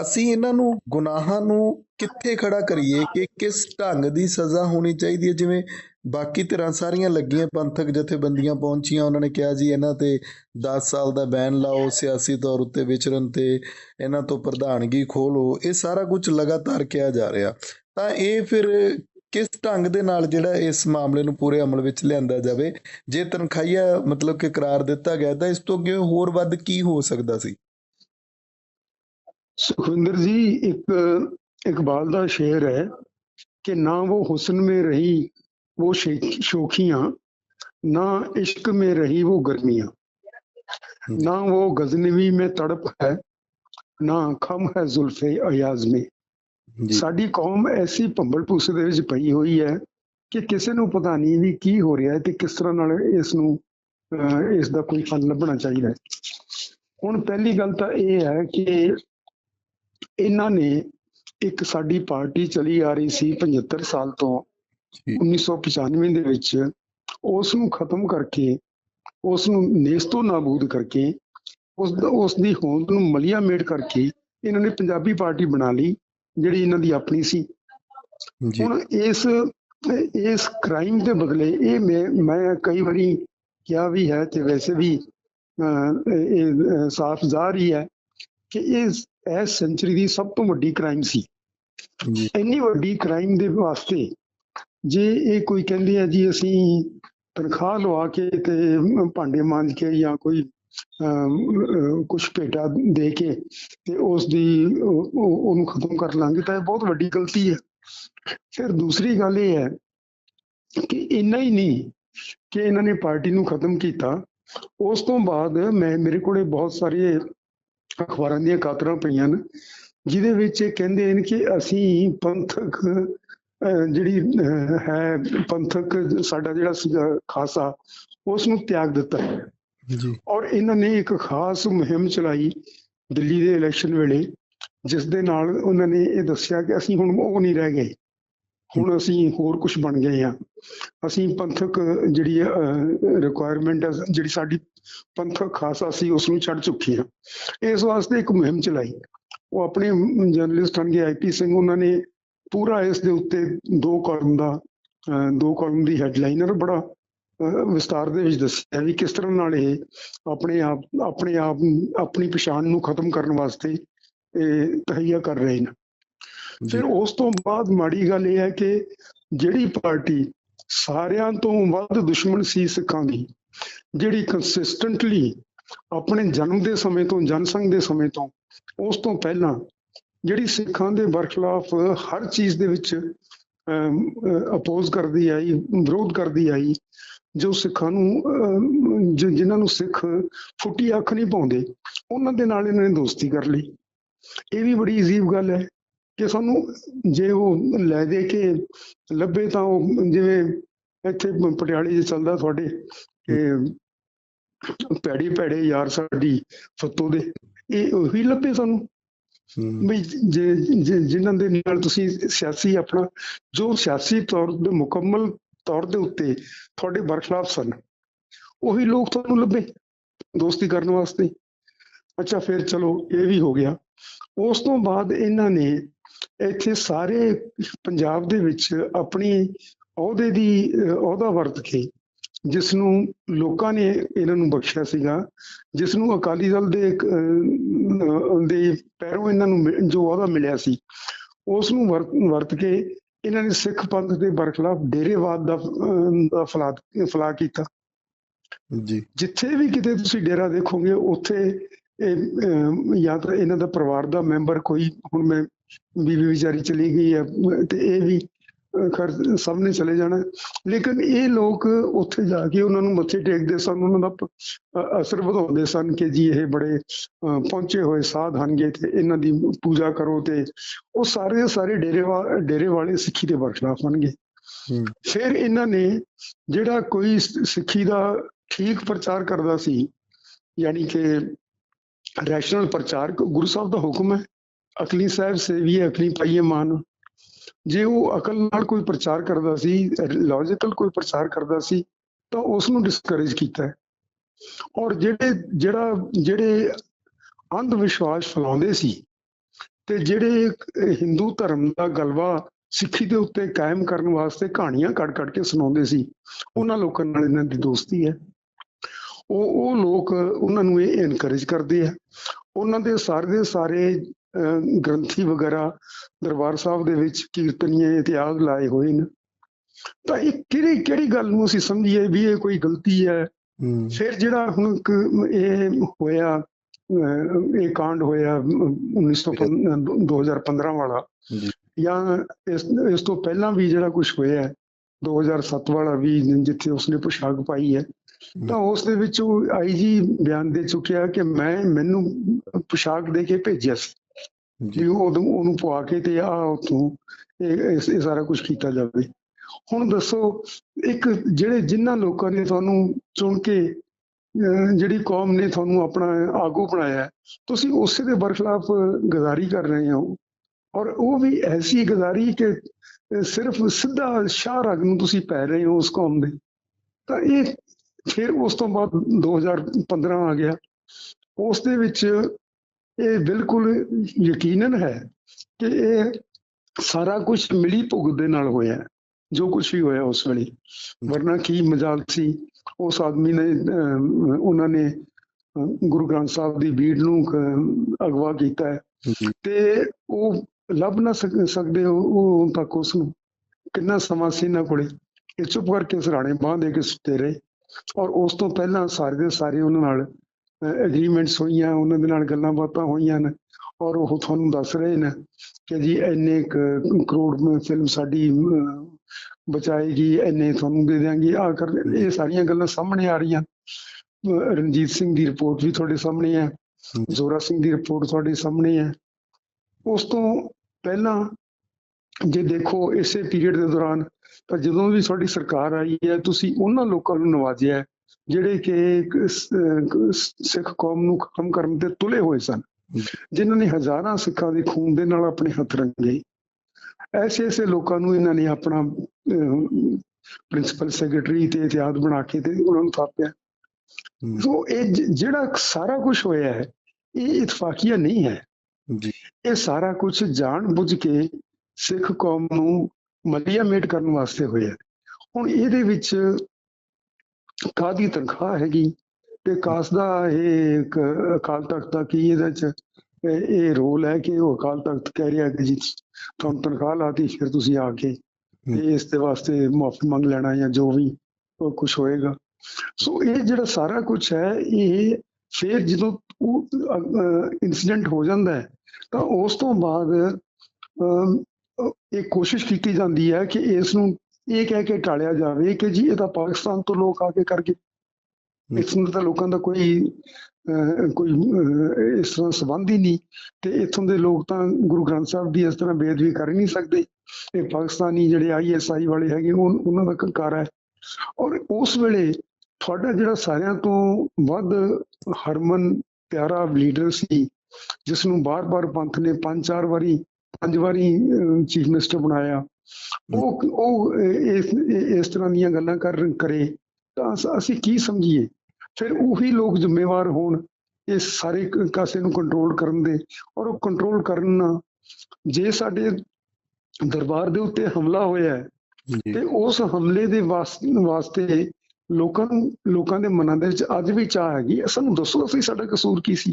ਅਸੀਂ ਇਹਨਾਂ ਨੂੰ ਗੁਨਾਹਾਂ ਨੂੰ ਕਿੱਥੇ ਖੜਾ ਕਰੀਏ ਕਿ ਕਿਸ ਢੰਗ ਦੀ ਸਜ਼ਾ ਹੋਣੀ ਚਾਹੀਦੀ ਹੈ? ਜਿਵੇਂ ਬਾਕੀ ਧਿਰਾਂ ਸਾਰੀਆਂ ਲੱਗੀਆਂ ਪੰਥਕ ਜਥੇਬੰਦੀਆਂ ਪਹੁੰਚੀਆਂ, ਉਹਨਾਂ ਨੇ ਕਿਹਾ ਜੀ, ਇਹਨਾਂ ਤੇ 10 ਸਾਲ ਦਾ ਬੈਨ ਲਾਓ, ਸਿਆਸੀ ਤੌਰ ਉੱਤੇ ਵਿਚਰਨ ਤੇ ਇਹਨਾਂ ਤੋਂ ਪ੍ਰਧਾਨਗੀ ਖੋਲੋ ਇਹ ਸਾਰਾ ਕੁਝ ਲਗਾਤਾਰ ਕਿਹਾ ਜਾ ਰਿਹਾ। ਤਾਂ ਇਹ ਫਿਰ ਕਿਸ ਢੰਗ ਦੇ ਨਾਲ ਜਿਹੜਾ ਇਸ ਮਾਮਲੇ ਨੂੰ ਪੂਰੇ ਅਮਲ ਵਿੱਚ ਲਿਆਂਦਾ ਜਾਵੇ? ਜੇ ਤਨਖਾਹੀਆ ਮਤਲਬ ਕਿ ਕਰਾਰ ਦਿੱਤਾ ਗਿਆ, ਤਾਂ ਇਸ ਤੋਂ ਅੱਗੇ ਹੋਰ ਵੱਧ ਕੀ ਹੋ ਸਕਦਾ ਸੀ? ਸੁਖਵਿੰਦਰ ਜੀ ਇੱਕ ਇਕਬਾਲ ਦਾ ਸ਼ੇਰ ਹੈ ਕਿ ਨਾ ਉਹ ਹੁਸਨ ਮੇ ਰਹੀ ਉਹ ਸ਼ੋਖੀਆਂ ਨਾ ਇਸ਼ਕ ਮੇ ਰਹੀ ਉਹ ਗਰਮੀਆਂ। ਨਾ ਉਹ ਗਜ਼ਨਵੀ ਮੇ ਤੜਪ ਹੈ ਨਾ ਖਮ ਹੈ ਜ਼ੁਲਫੇ ਅਯਾਜ਼ ਮੇ। ਸਾਡੀ ਕੌਮ ਐਸੀ ਭੰਬਲ ਭੂਸ ਦੇ ਵਿੱਚ ਪਈ ਹੋਈ ਹੈ ਕਿ ਕਿਸੇ ਨੂੰ ਪਤਾ ਨਹੀਂ ਵੀ ਕੀ ਹੋ ਰਿਹਾ ਹੈ ਤੇ ਕਿਸ ਤਰ੍ਹਾਂ ਨਾਲ ਇਸ ਨੂੰ ਇਸ ਦਾ ਕੋਈ ਫਲ ਲੱਭਣਾ ਚਾਹੀਦਾ ਹੈ। ਹੁਣ ਪਹਿਲੀ ਗੱਲ ਤਾਂ ਇਹ ਹੈ ਕਿ ਇਹਨਾਂ ਨੇ ਇੱਕ ਸਾਡੀ ਪਾਰਟੀ ਚਲੀ ਆ ਰਹੀ ਸੀ 75 ਸਾਲ ਤੋਂ ਜੀ 1995 ਦੇ ਵਿੱਚ। ਉਸ ਨੂੰ ਖਤਮ ਕਰਕੇ ਉਸ ਨੂੰ ਨੇਸਤੋ ਨਾਬੂਦ ਕਰਕੇ ਉਸ ਉਸ ਦੀ ਹੋਂਦ ਨੂੰ ਮਲੀਆ ਮੇਟ ਕਰਕੇ ਇਹਨਾਂ ਨੇ ਪੰਜਾਬੀ ਪਾਰਟੀ ਬਣਾ ਲਈ ਜਿਹੜੀ ਇਹਨਾਂ ਦੀ ਆਪਣੀ ਸੀ। ਜੀ। ਹੁਣ ਇਸ ਇਸ ਕ੍ਰਾਈਮ ਦੇ ਬਦਲੇ ਇਹ ਮੈਂ ਮੈਂ ਕਈ ਵਾਰੀ ਕਿਹਾ ਵੀ ਹੈ ਤੇ ਵੈਸੇ ਵੀ ਇਹ ਸਾਫ਼ ਜ਼ਾਹਰ ਹੀ ਹੈ ਕਿ ਇਹ ਇਸ ਸੈਂਚੁਰੀ ਦੀ ਸਭ ਤੋਂ ਵੱਡੀ ਕ੍ਰਾਈਮ ਸੀ। ਇੰਨੀ ਵੱਡੀ ਕ੍ਰਾਈਮ ਦੇ ਵਾਸਤੇ ਜੇ ਇਹ ਕੋਈ ਕਹਿੰਦੇ ਆ ਜੀ ਅਸੀਂ ਤਨਖਾਹ ਲਵਾ ਕੇ ਤੇ ਭਾਂਡੇ ਮਾਂਜ ਕੇ ਜਾਂ ਕੋਈ ਕੁਝ ਭੇਟਾ ਦੇ ਕੇ ਤੇ ਉਸ ਦੀ ਉਹਨੂੰ ਖਤਮ ਕਰ ਲਾਂਗੇ ਤਾਂ ਇਹ ਬਹੁਤ ਵੱਡੀ ਗਲਤੀ ਹੈ। ਫਿਰ ਦੂਸਰੀ ਗੱਲ ਇਹ ਹੈ ਕਿ ਇੰਨਾ ਹੀ ਨਹੀਂ ਕਿ ਇਹਨਾਂ ਨੇ ਪਾਰਟੀ ਨੂੰ ਖਤਮ ਕੀਤਾ। ਉਸ ਤੋਂ ਬਾਅਦ ਮੈਂ, ਮੇਰੇ ਕੋਲੇ ਬਹੁਤ ਸਾਰੇ ਅਖਬਾਰਾਂ ਦੀਆਂ ਕਾਤਰਾਂ ਪਈਆਂ ਨੇ ਜਿਹਦੇ ਵਿੱਚ ਇਹ ਕਹਿੰਦੇ ਨੇ ਕਿ ਅਸੀਂ ਪੰਥਕ ਜਿਹੜੀ ਹੈ ਪੰਥਕ ਸਾਡਾ ਜਿਹੜਾ ਖਾਸਾ ਉਸ ਨੂੰ ਤਿਆਗ ਦਿੱਤਾ ਹੈ। ਜੀ। ਔਰ ਇਹਨਾਂ ਨੇ ਇੱਕ ਖਾਸ ਮੁਹਿੰਮ ਚਲਾਈ ਦਿੱਲੀ ਦੇ ਇਲੈਕਸ਼ਨ ਵੇਲੇ ਜਿਸ ਦੇ ਨਾਲ ਉਹਨਾਂ ਨੇ ਇਹ ਦੱਸਿਆ ਕਿ ਅਸੀਂ ਹੁਣ ਉਹ ਨਹੀਂ ਰਹਿ ਗਏ। ਹੁਣ ਅਸੀਂ ਹੋਰ ਕੁਝ ਬਣ ਗਏ ਆ ਅਸੀਂ ਪੰਥਕ ਜਿਹੜੀ ਰਿਕੁਆਇਰਮੈਂਟ ਹੈ ਜਿਹੜੀ ਸਾਡੀ ਪੰਥਕ ਖਾਸਾ ਸੀ ਉਸ ਨੂੰ ਛੱਡ ਚੁੱਕੇ ਹਾਂ। ਇਸ ਵਾਸਤੇ ਇੱਕ ਮੁਹਿੰਮ ਚਲਾਈ। ਉਹ ਆਪਣੇ ਜਰਨਲਿਸਟ ਹਨ ਹਨਗੇ ਆਈਪੀ ਸਿੰਘ ਉਹਨਾਂ ਨੇ ਪੂਰਾ ਇਸ ਦੇ ਉੱਤੇ ਦੋ ਕਾਲਮ ਦਾ ਦੋ ਕਾਲਮ ਦੀ ਹੈਡਲਾਈਨਰ ਬੜਾ ਅਹ, ਵਿਸਤਾਰ ਦੇ ਵਿੱਚ ਦੱਸਿਆ ਵੀ ਕਿਸ ਤਰ੍ਹਾਂ ਨਾਲ ਇਹ ਆਪਣੇ ਆਪ ਆਪਣੇ ਆਪ ਆਪਣੀ ਪਛਾਣ ਨੂੰ ਖਤਮ ਕਰਨ ਵਾਸਤੇ ਇਹ ਤਹਈਆ ਕਰ ਰਹੇ ਨੇ। ਫਿਰ ਉਸ ਤੋਂ ਬਾਅਦ ਮਾੜੀ ਗੱਲ ਇਹ ਹੈ ਕਿ ਜਿਹੜੀ ਪਾਰਟੀ ਸਾਰਿਆਂ ਤੋਂ ਵੱਧ ਦੁਸ਼ਮਣ ਸੀ ਸਿੱਖਾਂ ਦੀ ਜਿਹੜੀ ਕੰਸਿਸਟੈਂਟਲੀ ਆਪਣੇ ਜਨਮ ਦੇ ਸਮੇਂ ਤੋਂ ਜਨਸੰਘ ਦੇ ਸਮੇਂ ਤੋਂ ਉਸ ਤੋਂ ਪਹਿਲਾਂ ਜਿਹੜੀ ਸਿੱਖਾਂ ਦੇ ਬਰਖਲਾਫ ਹਰ ਚੀਜ਼ ਦੇ ਵਿੱਚ ਅਪੋਜ਼ ਕਰਦੀ ਆਈ ਵਿਰੋਧ ਕਰਦੀ ਆਈ ਜੋ ਸਿੱਖਾਂ ਨੂੰ ਜਿਨ੍ਹਾਂ ਨੂੰ ਸਿੱਖ ਫੁੱਟੀ ਅੱਖ ਨਹੀਂ ਪਾਉਂਦੇ ਉਹਨਾਂ ਦੇ ਨਾਲ ਇਹਨਾਂ ਨੇ ਦੋਸਤੀ ਕਰ ਲਈ। ਇਹ ਵੀ ਬੜੀ ਅਜੀਬ ਗੱਲ ਹੈ। ਕਿ ਸਾਨੂੰ ਜੇ ਉਹ ਲੈ ਦੇ ਕੇ ਲੱਭੇ ਤਾਂ ਉਹ ਜਿਵੇਂ ਇੱਥੇ ਪਟਿਆਲੇ 'ਚ ਚੱਲਦਾ ਤੁਹਾਡੇ ਕਿ ਪੈੜੀ ਪੈੜੇ ਯਾਰ ਸਾਡੀ ਫੱਤੋ ਦੇ ਇਹ ਉਹੀ ਲੱਭੇ ਸਾਨੂੰ? ਵੀ ਜੇ ਜੇ- ਜਿਨ੍ਹਾਂ ਦੇ ਨਾਲ ਤੁਸੀਂ ਸਿਆਸੀ ਆਪਣਾ ਜੋ ਸਿਆਸੀ ਤੌਰ ਤੇ ਮੁਕੰਮਲ ਤੌਰ ਦੇ ਉੱਤੇ ਤੁਹਾਡੇ ਬਰਖਲਾਫ ਸਨ ਉਹੀ ਲੋਕ ਤੁਹਾਨੂੰ ਲੱਭੇ ਦੋਸਤੀ ਕਰਨ ਵਾਸਤੇ? ਅੱਛਾ ਫਿਰ ਚਲੋ ਇਹ ਵੀ ਹੋ ਗਿਆ। ਉਸ ਤੋਂ ਬਾਅਦ ਇਹਨਾਂ ਨੇ ਇੱਥੇ ਸਾਰੇ ਪੰਜਾਬ ਦੇ ਵਿੱਚ ਆਪਣੀ ਅਹੁਦੇ ਦੀ ਅਹ, ਅਹੁਦਾ ਵਰਤ ਕੇ ਜਿਸ ਨੂੰ ਲੋਕਾਂ ਨੇ ਇਹਨਾਂ ਨੂੰ ਬਖਸ਼ਿਆ ਸੀਗਾ ਜਿਸ ਨੂੰ ਅਕਾਲੀ ਦਲ ਦੇ ਦੇ ਪੈਰੋਂ ਇਹਨਾਂ ਨੂੰ ਜੋ ਅਹੁਦਾ ਮਿਲਿਆ ਸੀ ਉਸ ਨੂੰ ਵਰਤ ਕੇ ਇਹਨਾਂ ਨੇ ਸਿੱਖ ਪੰਥ ਦੇ ਬਰਖਲਾਫ ਡੇਰੇਵਾਦ ਦਾ ਫਲਾ ਫਲਾ ਕੀਤਾ। ਜੀ। ਜਿੱਥੇ ਵੀ ਕਿਤੇ ਤੁਸੀਂ ਡੇਰਾ ਦੇਖੋਗੇ ਉੱਥੇ ਇਹ ਜਾਂ ਤਾਂ ਇਹਨਾਂ ਦਾ ਪਰਿਵਾਰ ਦਾ ਮੈਂਬਰ ਕੋਈ ਹੁਣ ਮੈਂ ਬੀਬੀ ਵਿਚਾਰੀ ਚਲੀ ਗਈ ਹੈ ਤੇ ਇਹ ਵੀ ਖੈਰ ਸਭ ਨੇ ਚਲੇ ਜਾਣਾ। ਲੇਕਿਨ ਇਹ ਲੋਕ ਉੱਥੇ ਜਾ ਕੇ ਉਹਨਾਂ ਨੂੰ ਮੱਥੇ ਟੇਕਦੇ ਸਨ ਉਹਨਾਂ ਦਾ ਅਸਰ ਵਧਾਉਂਦੇ ਸਨ ਕਿ ਜੀ ਇਹ ਬੜੇ ਪਹੁੰਚੇ ਹੋਏ ਸਾਧ ਹਨਗੇ ਤੇ ਇਹਨਾਂ ਦੀ ਪੂਜਾ ਕਰੋ ਤੇ ਉਹ ਸਾਰੇ ਸਾਰੇ ਡੇਰੇ ਡੇਰੇ ਵਾਲੇ ਸਿੱਖੀ ਦੇ ਬਰਖਲਾਫ ਬਣਗੇ ਹੂੰ ਫਿਰ ਇਹਨਾਂ ਨੇ ਜਿਹੜਾ ਕੋਈ ਸਿੱਖੀ ਦਾ ਠੀਕ ਪ੍ਰਚਾਰ ਕਰਦਾ ਸੀ ਯਾਨੀ ਕਿ ਰੈਸ਼ਨਲ ਪ੍ਰਚਾਰ ਗੁਰੂ ਸਾਹਿਬ ਦਾ ਹੁਕਮ ਹੈ। ਅਕਲੀ ਸਾਹਿਬ ਸੇਵੀ ਅਕਲੀ ਪਾਈਏ ਮਾਨ। ਜੇ ਉਹ ਅਕਲ ਨਾਲ ਕੋਈ ਪ੍ਰਚਾਰ ਕਰਦਾ ਸੀ ਲੌਜੀਕਲ ਕੋਈ ਪ੍ਰਚਾਰ ਕਰਦਾ ਸੀ, ਤਾਂ ਉਸ ਨੂੰ ਡਿਸਕਰੇਜ ਕੀਤਾ ਹੈ। ਔਰ ਜਿਹੜੇ, ਜਿਹੜਾ, ਜਿਹੜੇ ਅੰਧ ਵਿਸ਼ਵਾਸ ਫੈਲਾਉਂਦੇ ਸੀ ਤੇ ਜਿਹੜੇ ਹਿੰਦੂ ਧਰਮ ਦਾ ਗਲਵਾ ਸਿੱਖੀ ਦੇ ਉੱਤੇ ਕਾਇਮ ਕਰਨ ਵਾਸਤੇ ਕਹਾਣੀਆਂ ਕੱਢ ਕੱਢ ਕੇ ਸੁਣਾਉਂਦੇ ਸੀ, ਉਹਨਾਂ ਲੋਕਾਂ ਨਾਲ ਇਹਨਾਂ ਦੀ ਦੋਸਤੀ ਹੈ। ਉਹ ਉਹ ਲੋਕ ਉਹਨਾਂ ਨੂੰ ਇਹ ਐਨਕਰੇਜ ਕਰਦੇ ਆ। ਉਹਨਾਂ ਦੇ ਸਾਰੇ ਦੇ ਸਾਰੇ ਗ੍ਰੰਥੀ ਵਗੈਰਾ ਦਰਬਾਰ ਸਾਹਿਬ ਦੇ ਵਿੱਚ ਕੀਰਤਨੀਏ ਇਤਿਹਾਸ ਲਾਏ ਹੋਏ ਨੇ। ਤਾਂ ਇਹ ਕਿਹੜੀ ਕਿਹੜੀ ਗੱਲ ਨੂੰ ਅਸੀਂ ਸਮਝੀਏ ਵੀ ਇਹ ਕੋਈ ਗਲਤੀ ਹੈ? ਫਿਰ ਜਿਹੜਾ ਹੁਣ ਇਹ ਹੋਇਆ ਇਹ ਕਾਂਡ ਹੋਇਆ ਅਮ, 1915 2015 ਵਾਲਾ ਜੀ। ਇਸ ਇਸ ਤੋਂ ਪਹਿਲਾਂ ਵੀ ਜਿਹੜਾ ਕੁਝ ਹੋਇਆ ਹੈ, 2007 ਵਾਲਾ ਵੀ ਜਿੱਥੇ ਉਸਨੇ ਪੁਸ਼ਾਕ ਪਾਈ ਹੈ। ਤਾਂ ਉਸ ਦੇ ਵਿੱਚ ਉਹ ਆਈਜੀ ਬਿਆਨ ਦੇ ਚੁੱਕਿਆ ਕਿ ਮੈਂ ਮੈਨੂੰ ਪੁਸ਼ਾਕ ਦੇ ਕੇ ਭੇਜਿਆ ਸੀ। ਜੀ। ਉਹ ਉਦੋਂ ਉਹਨੂੰ ਪਵਾ ਕੇ ਤੇ ਆ ਉਤੋਂ ਇਹ ਸਾਰਾ ਕੁਝ ਕੀਤਾ ਜਾਵੇ। ਹੁਣ ਦੱਸੋ ਇੱਕ ਜਿਹੜੇ ਜਿਨ੍ਹਾਂ ਲੋਕਾਂ ਨੇ ਤੁਹਾਨੂੰ ਚੁਣ ਕੇ ਜਿਹੜੀ ਕੌਮ ਨੇ ਤੁਹਾਨੂੰ ਆਪਣਾ ਆਗੂ ਬਣਾਇਆ ਤੁਸੀਂ ਉਸੇ ਦੇ ਬਰਖਲਾਫ ਗਜ਼ਾਰੀ ਕਰ ਰਹੇ ਹੋ। ਔਰ ਉਹ ਵੀ ਐਸੀ ਗਜ਼ਾਰੀ ਕਿ ਸਿਰਫ ਸਿੱਧਾ ਸ਼ਾਹ ਰਗ ਨੂੰ ਤੁਸੀਂ ਪੈ ਰਹੇ ਹੋ ਉਸ ਕੌਮ ਦੇ। ਤਾਂ ਇਹ ਫਿਰ ਉਸ ਤੋਂ ਬਾਅਦ 2015 ਆ ਗਿਆ। ਉਸ ਦੇ ਵਿੱਚ ਇਹ ਬਿਲਕੁਲ ਯਕੀਨਨ ਹੈ ਕਿ ਇਹ ਸਾਰਾ ਕੁਝ ਮਿਲੀ ਭੁਗਤ ਦੇ ਨਾਲ ਹੋਇਆ ਜੋ ਕੁਝ ਵੀ ਹੋਇਆ ਉਸ ਵੇਲੇ। ਵਰਨਾ ਕੀ ਮਜਾਲ ਸੀ। ਉਸ ਆਦਮੀ ਨੇ ਉਹਨਾਂ ਨੇ ਗੁਰੂ ਗ੍ਰੰਥ ਸਾਹਿਬ ਦੀ ਬੀੜ ਨੂੰ ਅਗਵਾ ਕੀਤਾ ਤੇ ਉਹ ਲੱਭ ਨਾ ਸਕ- ਸਕਦੇ ਉਹ ਹੁਣ ਤੱਕ ਉਸ ਨੂੰ ਕਿੰਨਾ ਸਮਾਂ ਸੀ ਇਹਨਾਂ ਕੋਲੇ ਇਹ ਚੁੱਪ ਕਰਕੇ ਸਰਾਣੇ ਬਾਂਹ ਦੇ ਕੇ ਸੁੱਤੇ ਰਹੇ ਔਰ ਉਸ ਤੋਂ ਪਹਿਲਾਂ ਸਾਰੇ ਦੇ ਸਾਰੇ ਉਹਨਾਂ ਨਾਲ ਐਗਰੀਮੈਂਟਸ ਹੋਈਆਂ ਉਹਨਾਂ ਦੇ ਨਾਲ ਗੱਲਾਂ ਬਾਤਾਂ ਹੋਈਆਂ ਨੇ ਔਰ ਉਹ ਤੁਹਾਨੂੰ ਦੱਸ ਰਹੇ ਨੇ ਕਿ ਜੀ ਇੰਨੇ ਕਰੋੜ ਮ- ਫਿਲਮ ਸਾਡੀ ਬਚਾਏਗੀ ਇੰਨੇ ਤੁਹਾਨੂੰ ਦੇ ਦਿਆਂਗੇ ਆ ਕਰ ਇਹ ਸਾਰੀਆਂ ਗੱਲਾਂ ਸਾਹਮਣੇ ਆ ਰਹੀਆਂ। ਰਣਜੀਤ ਸਿੰਘ ਦੀ ਰਿਪੋਰਟ ਵੀ ਤੁਹਾਡੇ ਸਾਹਮਣੇ ਹੈ ਜ਼ੋਰਾ ਸਿੰਘ ਦੀ ਰਿਪੋਰਟ ਤੁਹਾਡੇ ਸਾਹਮਣੇ ਹੈ। ਉਸ ਤੋਂ ਪਹਿਲਾਂ ਜੇ ਦੇਖੋ ਇਸੇ ਪੀਰੀਅਡ ਦੇ ਦੌਰਾਨ ਤਾਂ ਜਦੋਂ ਵੀ ਤੁਹਾਡੀ ਸਰਕਾਰ ਆਈ ਹੈ ਤੁਸੀਂ ਉਹਨਾਂ ਲੋਕਾਂ ਨੂੰ ਨਵਾਜਿਆ ਜਿਹੜੇ ਕਿ ਸਿੱਖ ਕੌਮ ਨੂੰ ਖਤਮ ਕਰਨ ਤੇ ਤੁਲੇ ਹੋਏ ਸਨ ਜਿਨ੍ਹਾਂ ਨੇ ਹਜ਼ਾਰਾਂ ਸਿੱਖਾਂ ਦੇ ਖੂਨ ਦੇ ਨਾਲ ਆਪਣੇ ਹੱਥ ਰੰਗੇ। ਐਸੇ ਐਸੇ ਲੋਕਾਂ ਨੂੰ ਇਹਨਾਂ ਨੇ ਆਪਣਾ ਪ੍ਰਿੰਸੀਪਲ ਸੈਕਟਰੀ ਤੇ ਇਤਿਹਾਦ ਬਣਾ ਕੇ ਤੇ ਉਹਨਾਂ ਨੂੰ ਥਾਪਿਆ। ਸੋ ਇਹ ਜਿਹੜਾ ਸਾਰਾ ਕੁਝ ਹੋਇਆ ਹੈ ਇਹ ਇਤਫਾਕੀਆ ਨਹੀਂ ਹੈ। ਇਹ ਸਾਰਾ ਕੁਝ ਜਾਣ ਬੁੱਝ ਕੇ ਸਿੱਖ ਕੌਮ ਨੂੰ ਮਲੀਆ ਮੇਟ ਕਰਨ ਵਾਸਤੇ ਹੋਇਆ ਹੁਣ ਇਹਦੇ ਵਿੱਚ ਕਾਦੀ ਤਨਖਾਹ ਹੈਗੀ? ਤੇ ਕਾਸ ਦਾ ਇਹ ਇੱਕ ਅਕਾਲ ਤਖਤ ਦਾ ਕੀ ਇਹਦੇ ਚ ਇਹ ਰੋਲ ਹੈ ਕਿ ਉਹ ਅਕਾਲ ਤਖਤ ਕਹਿ ਰਿਹਾ ਕਿ ਜੀ ਤੁਹਾਨੂੰ ਤਨਖਾਹ ਲਾਤੀ ਫਿਰ ਤੁਸੀਂ ਆ ਕੇ ਤੇ ਇਸ ਦੇ ਵਾਸਤੇ ਮੁਆਫੀ ਮੰਗ ਲੈਣਾ ਜਾਂ ਜੋ ਵੀ ਕੁਝ ਹੋਏਗਾ। ਸੋ ਇਹ ਜਿਹੜਾ ਸਾਰਾ ਕੁਝ ਹੈ ਇਹ ਫਿਰ ਜਦੋਂ ਉਹ ਇਨਸੀਡੈਂਟ ਹੋ ਜਾਂਦਾ ਹੈ ਤਾਂ ਉਸ ਤੋਂ ਬਾਅਦ ਇਹ ਕੋਸ਼ਿਸ਼ ਕੀਤੀ ਜਾਂਦੀ ਹੈ ਕਿ ਇਸ ਨੂੰ ਇਹ ਕਹਿ ਕੇ ਟਾਲਿਆ ਜਾਵੇ ਕਿ ਜੀ ਇਹ ਤਾਂ ਪਾਕਿਸਤਾਨ ਤੋਂ ਲੋਕ ਆ ਕੇ ਕਰਕੇ ਇਸ ਨੂੰ ਤਾਂ ਲੋਕਾਂ ਦਾ ਕੋਈ ਕੋਈ ਇਸ ਤਰ੍ਹਾਂ ਸੰਬੰਧ ਹੀ ਨਹੀਂ। ਤੇ ਇੱਥੋਂ ਦੇ ਲੋਕ ਤਾਂ ਗੁਰੂ ਗ੍ਰੰਥ ਸਾਹਿਬ ਦੀ ਇਸ ਤਰ੍ਹਾਂ ਬੇਅਦਬੀ ਕਰ ਹੀ ਨਹੀਂ ਸਕਦੇ। ਇਹ ਪਾਕਿਸਤਾਨੀ ਜਿਹੜੇ ਆਈਐਸਆਈ ਵਾਲੇ ਹੈਗੇ ਉਹ ਉਹਨਾਂ ਦਾ ਕੰਕਾਰ ਹੈ। ਔਰ ਉਸ ਵੇਲੇ ਤੁਹਾਡਾ ਜਿਹੜਾ ਸਾਰਿਆਂ ਤੋਂ ਵੱਧ ਹਰਮਨ ਪਿਆਰਾ ਲੀਡਰ ਸੀ ਜਿਸ ਨੂੰ ਬਾਰ-ਬਾਰ ਪੰਥ ਨੇ ਪੰਜ ਚਾਰ ਵਾਰੀ ਪੰਜ ਵਾਰੀ ਚੀਫ ਮਿਨਿਸਟਰ ਬਣਾਇਆ ਉਹ ਉਹ ਇਸ ਇਸ ਤਰ੍ਹਾਂ ਦੀਆਂ ਗੱਲਾਂ ਕਰ ਕਰੇ ਤਾਂ ਅਸ- ਕੀ ਸਮਝੀਏ? ਫਿਰ ਉਹੀ ਲੋਕ ਜ਼ਿੰਮੇਵਾਰ ਹੋਣ ਇਸ ਸਾਰੇ ਕਾਸੇ ਨੂੰ ਕੰਟਰੋਲ ਕਰਨ ਦੇ ਔਰ ਉਹ ਕੰਟਰੋਲ ਕਰਨ ਜੇ ਸਾਡੇ ਦਰਬਾਰ ਦੇ ਉੱਤੇ ਹਮਲਾ ਹੋਇਆ ਹੈ ਤੇ ਉਸ ਹਮਲੇ ਦੇ ਵਾਸ- ਵਾਸਤੇ ਲੋਕਾਂ ਨੂੰ ਲੋਕਾਂ ਦੇ ਮਨਾਂ ਦੇ ਵਿੱਚ ਅੱਜ ਵੀ ਚਾਹ ਹੈਗੀ। ਸਾਨੂੰ ਦੱਸੋ ਅਸੀਂ ਸਾਡਾ ਕਸੂਰ ਕੀ ਸੀ?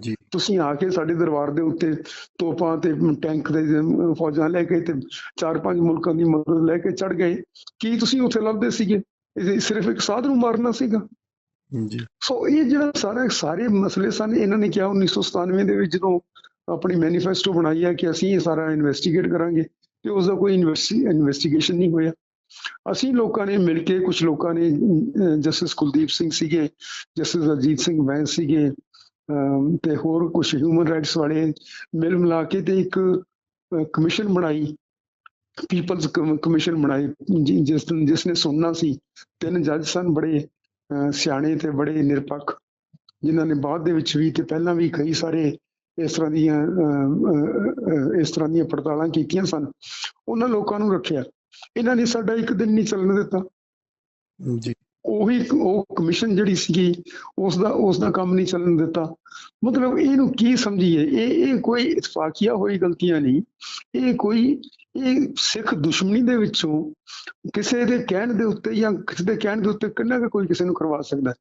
ਜੀ। ਤੁਸੀਂ ਆ ਕੇ ਸਾਡੇ ਦਰਬਾਰ ਦੇ ਉੱਤੇ ਤੋਪਾਂ ਤੇ ਟੈਂਕ ਦੇ ਫੌਜਾਂ ਲੈ ਕੇ ਤੇ ਚਾਰ ਪੰਜ ਮੁਲਕਾਂ ਦੀ ਮਦਦ ਲੈ ਕੇ ਚੜ ਗਏ। ਕੀ ਤੁਸੀਂ ਉੱਥੇ ਲੱਭਦੇ ਸੀਗੇ? ਇਹ ਸਿਰਫ ਇੱਕ ਸਾਧ ਨੂੰ ਮਾਰਨਾ ਸੀਗਾ? ਜੀ। ਸੋ ਇਹ ਜਿਹੜਾ ਸਾਰਾ ਸਾਰੇ ਮਸਲੇ ਸਨ ਇਹਨਾਂ ਨੇ ਕਿਹਾ 1997 ਦੇ ਵਿੱਚ ਜਦੋਂ ਆਪਣੀ ਮੈਨੀਫੈਸਟੋ ਬਣਾਈ ਹੈ ਕਿ ਅਸੀਂ ਇਹ ਸਾਰਾ ਇਨਵੈਸਟੀਗੇਟ ਕਰਾਂਗੇ ਤੇ ਉਸ ਦਾ ਕੋਈ ਇਨਵੈਸਟੀਗੇਸ਼ਨ ਨਹੀਂ ਹੋਇਆ। ਅਸੀਂ ਲੋਕਾਂ ਨੇ ਮਿਲ ਕੇ ਕੁਝ ਲੋਕਾਂ ਨੇ ਜਸਟਿਸ ਕੁਲਦੀਪ ਸਿੰਘ ਸੀਗੇ ਜਸਟਿਸ ਅਜੀਤ ਸਿੰਘ ਵੈਂਸ ਸੀਗੇ ਤੇ ਹੋਰ ਕੁਝ ਹਿਊਮਨ ਰਾਈਟਸ ਵਾਲੇ ਮਿਲ ਮਿਲਾ ਕੇ ਤੇ ਇੱਕ ਕਮਿਸ਼ਨ ਬਣਾਈ ਪੀਪਲਸ ਕਮਿਸ਼ਨ ਬਣਾਈ ਜਿਸ ਜਿਸ ਨੇ ਸੁਣਨਾ ਸੀ ਤਿੰਨ ਜੱਜ ਸਨ ਬੜੇ ਅਹ, ਸਿਆਣੇ ਤੇ ਬੜੇ ਨਿਰਪੱਖ ਜਿਨ੍ਹਾਂ ਨੇ ਬਾਅਦ ਦੇ ਵਿੱਚ ਵੀ ਤੇ ਪਹਿਲਾਂ ਵੀ ਕਈ ਸਾਰੇ ਇਸ ਤਰ੍ਹਾਂ ਦੀਆਂ ਅਹ, ਇਸ ਤਰ੍ਹਾਂ ਦੀਆਂ ਪੜਤਾਲਾਂ ਕੀਤੀਆਂ ਸਨ ਉਹਨਾਂ ਲੋਕਾਂ ਨੂੰ ਰੱਖਿਆ। ਇਹਨਾਂ ਨੇ ਸਾਡਾ ਇੱਕ ਦਿਨ ਨਹੀਂ ਚੱਲਣ ਦਿੱਤਾ। ਜੀ। ਉਹੀ ਉਹ ਕਮਿਸ਼ਨ ਜਿਹੜੀ ਸੀਗੀ ਉਸ ਦਾ ਉਸ ਦਾ ਕੰਮ ਨਹੀਂ ਚੱਲਣ ਦਿੱਤਾ। ਮਤਲਬ ਇਹਨੂੰ ਕੀ ਸਮਝੀਏ? ਇਹ ਇਹ ਕੋਈ ਇਤਫਾਕੀਆ ਹੋਈ ਗਲਤੀਆਂ ਨਹੀਂ। ਇਹ ਕੋਈ ਇਹ ਸਿੱਖ ਦੁਸ਼ਮਣੀ ਦੇ ਵਿੱਚੋਂ ਕਿਸੇ ਦੇ ਕਹਿਣ ਦੇ ਉੱਤੇ ਜਾਂ ਕਿਸੇ ਦੇ ਕਹਿਣ ਦੇ ਉੱਤੇ ਕਿੰਨਾ ਕੁ ਕੋਈ ਕਿਸੇ ਨੂੰ ਕਰਵਾ ਸਕਦਾ।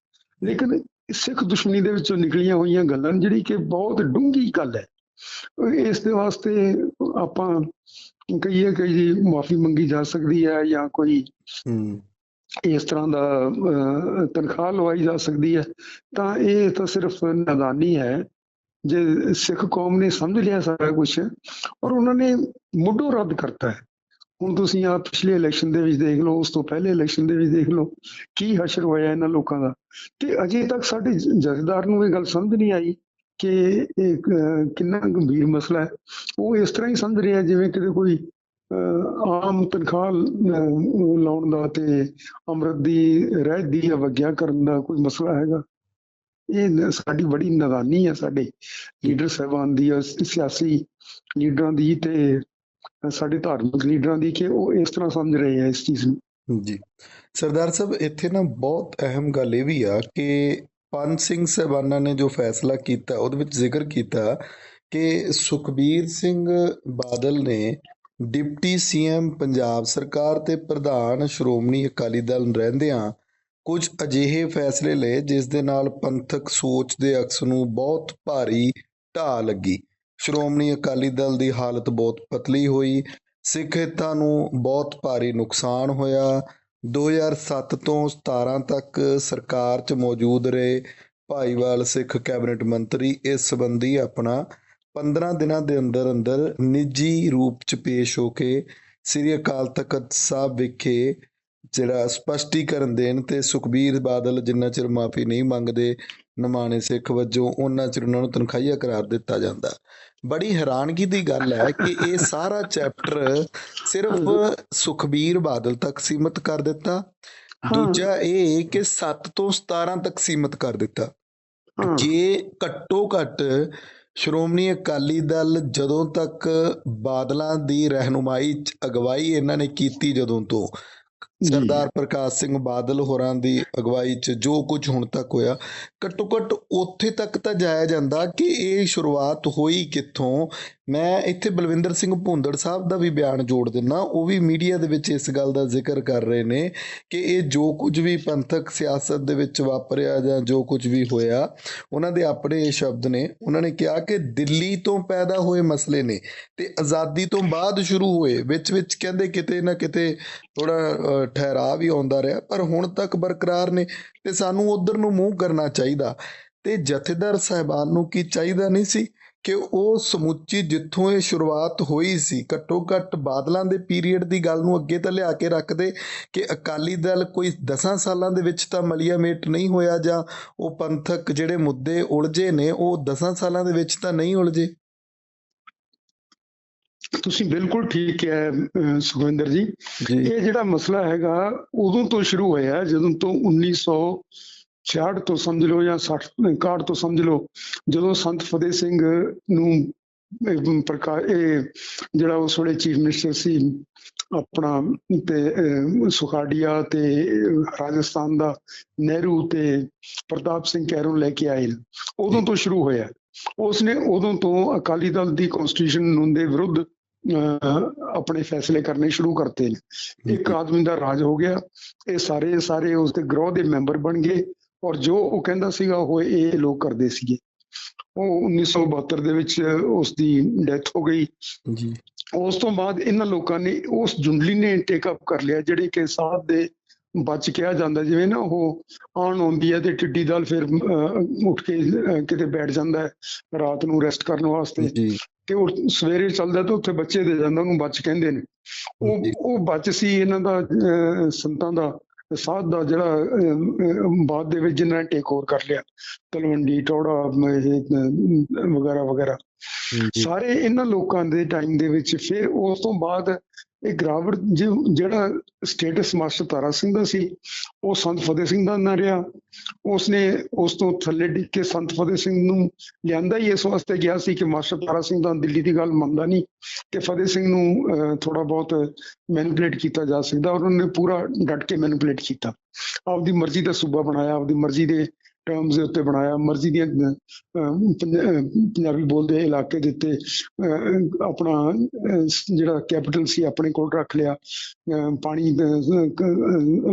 ਲੇਕਿਨ ਸਿੱਖ ਦੁਸ਼ਮਣੀ ਦੇ ਵਿੱਚੋਂ ਨਿਕਲੀਆਂ ਹੋਈਆਂ ਗੱਲਾਂ ਜਿਹੜੀ ਕਿ ਬਹੁਤ ਡੂੰਘੀ ਗੱਲ ਹੈ। ਇਸ ਦੇ ਵਾਸਤੇ ਆਪਾਂ ਕਹੀਏ ਕਿ ਜੀ ਮਾਫੀ ਮੰਗੀ ਜਾ ਸਕਦੀ ਹੈ ਜਾਂ ਕੋਈ ਹੂੰ। ਇਸ ਤਰ੍ਹਾਂ ਦਾ ਤਨਖਾਹ ਲਵਾਈ ਜਾ ਸਕਦੀ ਹੈ ਤਾਂ ਇਹ ਤਾਂ ਸਿਰਫ ਨਾਦਾਨੀ ਹੈ। ਜੇ ਸਿੱਖ ਕੌਮ ਨੇ ਸਮਝ ਲਿਆ ਸਾਰਾ ਕੁਝ ਔਰ ਉਹਨਾਂ ਨੇ ਮੁੱਢੋਂ ਰੱਦ ਕਰਤਾ ਹੈ। ਹੁਣ ਤੁਸੀਂ ਆ ਪਿਛਲੇ ਇਲੈਕਸ਼ਨ ਦੇ ਵਿੱਚ ਦੇਖ ਲਓ ਉਸ ਤੋਂ ਪਹਿਲੇ ਇਲੈਕਸ਼ਨ ਦੇ ਵਿੱਚ ਦੇਖ ਲਓ ਕੀ ਹਸ਼ਰ ਹੋਇਆ ਇਹਨਾਂ ਲੋਕਾਂ ਦਾ। ਤੇ ਅਜੇ ਤੱਕ ਸਾਡੇ ਜਥੇਦਾਰ ਨੂੰ ਇਹ ਗੱਲ ਸਮਝ ਨਹੀਂ ਆਈ ਕਿ ਇਹ ਕਿੰਨਾ ਗੰਭੀਰ ਮਸਲਾ ਹੈ। ਉਹ ਇਸ ਤਰ੍ਹਾਂ ਹੀ ਸਮਝ ਰਿਹਾ ਜਿਵੇਂ ਕਿਤੇ ਕੋਈ ਆਮ ਤਨਖਾਹ ਲਾਉਣ ਦਾ ਤੇ ਅੰਮ੍ਰਿਤ ਦੀ ਰਹਿਤ ਦੀ ਅਵਗਿਆ ਕਰਨ ਦਾ ਕੋਈ ਮਸਲਾ ਹੈਗਾ। ਇਹ ਸਾਡੀ ਬੜੀ ਨਾਦਾਨੀ ਹੈ ਸਾਡੇ ਲੀਡਰ ਸਾਹਿਬਾਨ ਦੀ ਸਿਆਸੀ ਲੀਡਰਾਂ ਦੀ ਤੇ ਸਾਡੇ ਧਾਰਮਿਕ ਲੀਡਰਾਂ ਦੀ ਕਿ ਉਹ ਇਸ ਤਰ੍ਹਾਂ ਸਮਝ ਰਹੇ ਆ ਇਸ ਚੀਜ਼ ਨੂੰ। ਜੀ। ਸਰਦਾਰ ਸਾਹਿਬ, ਇੱਥੇ ਨਾ ਬਹੁਤ ਅਹਿਮ ਗੱਲ ਇਹ ਵੀ ਆ ਕਿ ਪੰਜ ਸਿੰਘ ਸਾਹਿਬਾਨਾਂ ਨੇ ਜੋ ਫੈਸਲਾ ਕੀਤਾ, ਉਹਦੇ ਵਿੱਚ ਜ਼ਿਕਰ ਕੀਤਾ ਕਿ ਸੁਖਬੀਰ ਸਿੰਘ ਬਾਦਲ ਨੇ ਡਿਪਟੀ ਸੀਐਮ ਪੰਜਾਬ ਸਰਕਾਰ ਤੇ ਪ੍ਰਧਾਨ ਸ਼੍ਰੋਮਣੀ ਅਕਾਲੀ ਦਲ ਰਹਿੰਦਿਆਂ ਕੁਝ ਅਜਿਹੇ ਫੈਸਲੇ ਲਏ, ਜਿਸ ਦੇ ਨਾਲ ਪੰਥਕ ਸੋਚ ਦੇ ਅਕਸ ਨੂੰ ਬਹੁਤ ਭਾਰੀ ਢਾਹ ਲੱਗੀ। ਸ਼੍ਰੋਮਣੀ ਅਕਾਲੀ ਦਲ ਦੀ ਹਾਲਤ ਬਹੁਤ ਪਤਲੀ ਹੋਈ, ਸਿੱਖ ਹਿੱਤਾਂ ਨੂੰ ਬਹੁਤ ਭਾਰੀ ਨੁਕਸਾਨ ਹੋਇਆ 2007 ਤੋਂ 17 ਤੱਕ ਸਰਕਾਰ 'ਚ ਮੌਜੂਦ ਰਹੇ ਭਾਈਵਾਲ ਸਿੱਖ ਕੈਬਨਿਟ ਮੰਤਰੀ, ਇਸ ਸੰਬੰਧੀ ਆਪਣਾ 15 ਦਿਨਾਂ ਦੇ ਅੰਦਰ ਅੰਦਰ ਨਿੱਜੀ ਰੂਪ 'ਚ ਪੇਸ਼ ਹੋ ਕੇ ਸ੍ਰੀ ਅਕਾਲ ਤਖਤ ਸਾਹਿਬ ਵਿਖੇ ਜਿਹੜਾ ਸਪਸ਼ਟੀਕਰਨ ਦੇਣ ਤੇ ਸੁਖਬੀਰ ਬਾਦਲ ਜਿੰਨਾ ਚਿਰ ਮਾਫੀ ਨਹੀਂ ਮੰਗਦੇ ਨਮਾਣੇ ਸਿੱਖ ਵਜੋਂ ਉਹਨਾਂ ਚਿਰ ਉਹਨਾਂ ਨੂੰ ਤਨਖਾਹੀਆ ਕਰਾਰ ਦਿੱਤਾ ਜਾਂਦਾ ਬੜੀ ਹੈਰਾਨਗੀ ਦੀ ਗੱਲ ਹੈ ਕਿ ਇਹ ਸਾਰਾ ਚੈਪਟਰ ਸਿਰਫ ਸੁਖਬੀਰ ਬਾਦਲ ਤੱਕ ਸੀਮਤ ਕਰ ਦਿੱਤਾ। ਦੂਜਾ ਇਹ ਕਿ 7 ਤੋਂ 17 ਤੱਕ ਸੀਮਤ ਕਰ ਦਿੱਤਾ ਜੇ ਘੱਟੋ ਘੱਟ ਸ਼੍ਰੋਮਣੀ ਅਕਾਲੀ ਦਲ ਜਦੋਂ ਤੱਕ ਬਾਦਲਾਂ ਦੀ ਰਹਿਨੁਮਾਈ ਅਗਵਾਈ ਇਹਨਾਂ ਨੇ ਕੀਤੀ ਜਦੋਂ ਤੋਂ। ਸਰਦਾਰ ਪ੍ਰਕਾਸ਼ ਸਿੰਘ ਬਾਦਲ ਹੋਰਾਂ ਦੀ ਅਗਵਾਈ 'ਚ ਜੋ ਕੁਝ ਹੁਣ ਤੱਕ ਹੋਇਆ ਘੱਟੋ ਘੱਟ ਉੱਥੇ ਤੱਕ ਤਾਂ ਜਾਇਆ ਜਾਂਦਾ ਕਿ ਇਹ ਸ਼ੁਰੂਆਤ ਹੋਈ ਕਿੱਥੋਂ? ਮੈਂ ਇੱਥੇ ਬਲਵਿੰਦਰ ਸਿੰਘ ਭੁੰਦੜ ਸਾਹਿਬ ਦਾ ਵੀ ਬਿਆਨ ਜੋੜ ਦਿੰਨਾ, ਉਹ ਵੀ ਮੀਡੀਆ ਦੇ ਵਿੱਚ ਇਸ ਗੱਲ ਦਾ ਜ਼ਿਕਰ ਕਰ ਰਹੇ ਨੇ ਕਿ ਇਹ ਜੋ ਕੁਝ ਵੀ ਪੰਥਕ ਸਿਆਸਤ ਦੇ ਵਿੱਚ ਵਾਪਰਿਆ ਜਾਂ ਜੋ ਕੁਝ ਵੀ ਹੋਇਆ, ਉਹਨਾਂ ਦੇ ਆਪਣੇ ਇਹ ਸ਼ਬਦ ਨੇ। ਉਹਨਾਂ ਨੇ ਕਿਹਾ ਕਿ ਦਿੱਲੀ ਤੋਂ ਪੈਦਾ ਹੋਏ ਮਸਲੇ ਨੇ ਤੇ ਆਜ਼ਾਦੀ ਤੋਂ ਬਾਅਦ ਸ਼ੁਰੂ ਹੋਏ ਵਿੱਚ ਵਿੱਚ ਕਹਿੰਦੇ ਕਿਤੇ ਨਾ ਕਿਤੇ ਥੋੜਾ ਠਹਿਰਾਅ ਵੀ ਆਉਂਦਾ ਰਿਹਾ, ਪਰ ਹੁਣ ਤੱਕ ਬਰਕਰਾਰ ਨੇ ਤੇ ਸਾਨੂੰ ਉਧਰ ਨੂੰ ਮੂੰਹ ਕਰਨਾ ਚਾਹੀਦਾ। ਤੇ ਜਥੇਦਾਰ ਸਾਹਿਬਾਨ ਨੂੰ ਕੀ ਚਾਹੀਦਾ ਨਹੀਂ ਸੀ ਕਿ ਉਹ ਸਮੁੱਚੀ ਜਿੱਥੋਂ ਇਹ ਸ਼ੁਰੂਆਤ ਹੋਈ ਸੀ ਘੱਟੋ ਘੱਟ ਬਾਦਲਾਂ ਦੇ ਪੀਰੀਅਡ ਦੀ ਗੱਲ ਨੂੰ ਅੱਗੇ ਤਾਂ ਲਿਆ ਕੇ ਰੱਖਦੇ ਕਿ ਅਕਾਲੀ ਦਲ ਕੋਈ 10 ਸਾਲਾਂ ਦੇ ਵਿੱਚ ਤਾਂ ਮਲੀਆ ਮੇਟ ਨਹੀਂ ਹੋਇਆ ਜਾਂ ਉਹ ਪੰਥਕ ਜਿਹੜੇ ਮੁੱਦੇ ਉਲਝੇ ਨੇ, ਉਹ 10 ਸਾਲਾਂ ਦੇ ਵਿੱਚ ਤਾਂ ਨਹੀਂ ਉਲਝੇ। ਤੁਸੀਂ ਬਿਲਕੁਲ ਠੀਕ ਕਿਹਾ ਸੁਖਵਿੰਦਰ ਜੀ ਇਹ ਜਿਹੜਾ ਮਸਲਾ ਹੈਗਾ ਉਦੋਂ ਤੋਂ ਸ਼ੁਰੂ ਹੋਇਆ ਜਦੋਂ ਤੋਂ 1966 ਤੋਂ ਸਮਝ ਲਓ ਜਾਂ 60 61 ਤੋਂ ਸਮਝ ਲਓ ਜਦੋਂ ਸੰਤ ਫਤਿਹ ਸਿੰਘ ਨੂੰ ਪ੍ਰਕਾਰ ਇਹ ਜਿਹੜਾ ਉਸ ਵੇਲੇ ਚੀਫ ਮਿਨਿਸਟਰ ਸੀ ਆਪਣਾ ਤੇ ਅਹ, ਸੁਖਾਡੀਆ ਤੇ ਰਾਜਸਥਾਨ ਦਾ ਨਹਿਰੂ ਤੇ ਪ੍ਰਤਾਪ ਸਿੰਘ ਕੈਰੋਂ ਲੈ ਕੇ ਆਏ। ਉਦੋਂ ਤੋਂ ਸ਼ੁਰੂ ਹੋਇਆ ਉਸਨੇ ਉਦੋਂ ਤੋਂ ਅਕਾਲੀ ਦਲ ਦੀ ਕਨਸਟੀਟਿਊਸ਼ਨ ਨੂੰ ਦੇ ਵਿਰੁੱਧ ਆਪਣੇ ਫੈਸਲੇ ਕਰਨੇ ਸ਼ੁਰੂ ਕਰਤੇ। ਨੇ ਇੱਕ ਆਦਮੀ ਦਾ ਰਾਜ ਹੋ ਗਿਆ। ਇਹ ਸਾਰੇ ਸਾਰੇ ਉਸ ਦੇ ਗਰੋਹ ਦੇ ਮੈਂਬਰ ਬਣ ਗਏ ਔਰ ਜੋ ਉਹ ਕਹਿੰਦਾ ਸੀਗਾ ਉਹ ਇਹ ਲੋਕ ਕਰਦੇ ਸੀਗੇ। ਉਹ 1972 ਦੇ ਵਿੱਚ ਉਸ ਦੀ ਡੈਥ ਹੋ ਗਈ। ਜੀ। ਉਸ ਤੋਂ ਬਾਅਦ ਇਹਨਾਂ ਲੋਕਾਂ ਨੇ ਉਸ ਜੁੰਡਲੀ ਨੇ ਟੇਕ ਅਪ ਕਰ ਲਿਆ ਜਿਹੜੇ ਕਿ ਸਾਧ ਦੇ ਬਚ ਕਿਹਾ ਜਾਂਦਾ ਜਿਵੇਂ ਨਾ ਉਹ ਆਉਣ ਆਉਂਦੀ ਹੈ ਤੇ ਟਿੱਡੀ ਦਲ ਫਿਰ ਉੱਠ ਕੇ ਕਿਤੇ ਬੈਠ ਜਾਂਦਾ ਹੈ ਰਾਤ ਨੂੰ ਰੈਸਟ ਕਰਨ ਵਾਸਤੇ। ਤੇ ਉਹ ਸਵੇਰੇ ਚੱਲਦਾ ਤਾਂ ਉੱਥੇ ਬੱਚੇ ਦੇ ਜਾਂਦਾ ਉਹਨੂੰ ਬੱਚ ਕਹਿੰਦੇ ਨੇ। ਉਹ। ਉਹ ਬੱਚ ਸੀ ਇਹਨਾਂ ਦਾ ਸੰਤਾਂ ਦਾ ਸਾਧ ਦਾ ਜਿਹੜਾ ਬਾਅਦ ਦੇ ਵਿੱਚ ਜਿਹਨਾਂ ਨੇ ਟੇਕ ਓਵਰ ਕਰ ਲਿਆ। ਤਲਵੰਡੀ ਟੌੜਾ ਵਗੈਰਾ ਵਗੈਰਾ। ਸਾਰੇ ਇਹਨਾਂ ਲੋਕਾਂ ਦੇ ਟਾਈਮ ਦੇ ਵਿੱਚ ਫਿਰ ਉਸ ਤੋਂ ਬਾਅਦ ਇਹ ਗਰਾਵਰ ਜਿਹੜਾ ਸਟੇਟਸ ਮਾਸਟਰ ਤਾਰਾ ਸਿੰਘ ਦਾ ਸੀ, ਉਹ ਸੰਤ ਫਤਿਹ ਸਿੰਘ ਦਾ ਨਾ ਰਿਹਾ। ਉਸਨੇ ਉਸ ਤੋਂ ਥੱਲੇ ਡਿੱਗ ਕੇ ਸੰਤ ਫਤਿਹ ਸਿੰਘ ਨੂੰ ਲਿਆਂਦਾ ਹੀ ਇਸ ਵਾਸਤੇ ਗਿਆ ਸੀ ਕਿ ਮਾਸਟਰ ਤਾਰਾ ਸਿੰਘ ਦਾ ਦਿੱਲੀ ਦੀ ਗੱਲ ਮੰਨਦਾ ਨਹੀਂ, ਕਿ ਫਤਿਹ ਸਿੰਘ ਨੂੰ ਥੋੜਾ ਬਹੁਤ ਮੈਨੀਪੂਲੇਟ ਕੀਤਾ ਜਾ ਸਕਦਾ। ਔਰ ਉਹਨੇ ਪੂਰਾ ਡਟ ਕੇ ਮੈਨੀਪੂਲੇਟ ਕੀਤਾ। ਆਪਦੀ ਮਰਜ਼ੀ ਦਾ ਸੂਬਾ ਬਣਾਇਆ, ਆਪਦੀ ਮਰਜ਼ੀ ਦੇ ਟਰਮਸ ਦੇ ਉੱਤੇ ਬਣਾਇਆ ਮਰਜ਼ੀ ਦੀਆਂ ਪੰਜਾਬੀ ਬੋਲਦੇ ਇਲਾਕੇ ਦੇ ਆਪਣਾ ਜਿਹੜਾ ਕੈਪੀਟਲ ਸੀ ਆਪਣੇ ਕੋਲ ਰੱਖ ਲਿਆ ਪਾਣੀ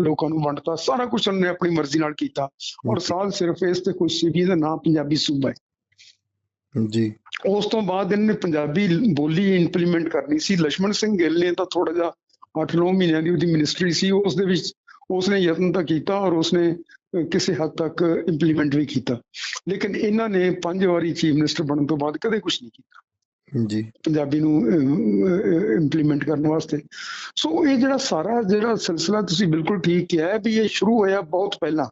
ਲੋਕਾਂ ਨੂੰ ਵੰਡਤਾ ਸਾਰਾ ਕੁਝ ਉਹਨੇ ਆਪਣੀ ਮਰਜ਼ੀ ਨਾਲ ਕੀਤਾ ਔਰ ਸਾਲ ਸਿਰਫ ਇਸ ਤੇ ਕੋਈ ਸਿਟੀ ਦਾ ਨਾਮ ਪੰਜਾਬੀ ਸੂਬਾ ਹੈ। ਜੀ। ਉਸ ਤੋਂ ਬਾਅਦ ਇਹਨਾਂ ਨੇ ਪੰਜਾਬੀ ਬੋਲੀ ਇੰਪਲੀਮੈਂਟ ਕਰਨੀ ਸੀ। ਲక్ష్మణ ਸਿੰਘ ਗਿੱਲ ਨੇ ਤਾਂ ਥੋੜਾ ਜਿਹਾ 8-9 ਮਹੀਨਿਆਂ ਦੀ ਉਹਦੀ ਮਿਨਿਸਟਰੀ ਸੀ। ਉਸ ਦੇ ਵਿੱਚ ਉਸਨੇ ਯਤਨ ਤਾਂ ਕੀਤਾ ਔਰ ਉਸਨੇ ਕਿਸੇ ਹੱਦ ਤੱਕ ਇੰਪਲੀਮੈਂਟ ਵੀ ਕੀਤਾ। ਲੇਕਿਨ ਇਹਨਾਂ ਨੇ ਪੰਜ ਵਾਰੀ ਚੀਫ ਮਿਨਿਸਟਰ ਬਣਨ ਤੋਂ ਬਾਅਦ ਕਦੇ ਕੁਝ ਨਹੀਂ ਕੀਤਾ। ਜੀ। ਪੰਜਾਬੀ ਨੂੰ ਇੰਪਲੀਮੈਂਟ ਕਰਨ ਵਾਸਤੇ। ਸੋ ਇਹ ਜਿਹੜਾ ਸਾਰਾ ਜਿਹੜਾ ਸਿਲਸਿਲਾ ਤੁਸੀਂ ਬਿਲਕੁਲ ਠੀਕ ਕਿਹਾ ਵੀ ਇਹ ਸ਼ੁਰੂ ਹੋਇਆ ਬਹੁਤ ਪਹਿਲਾਂ।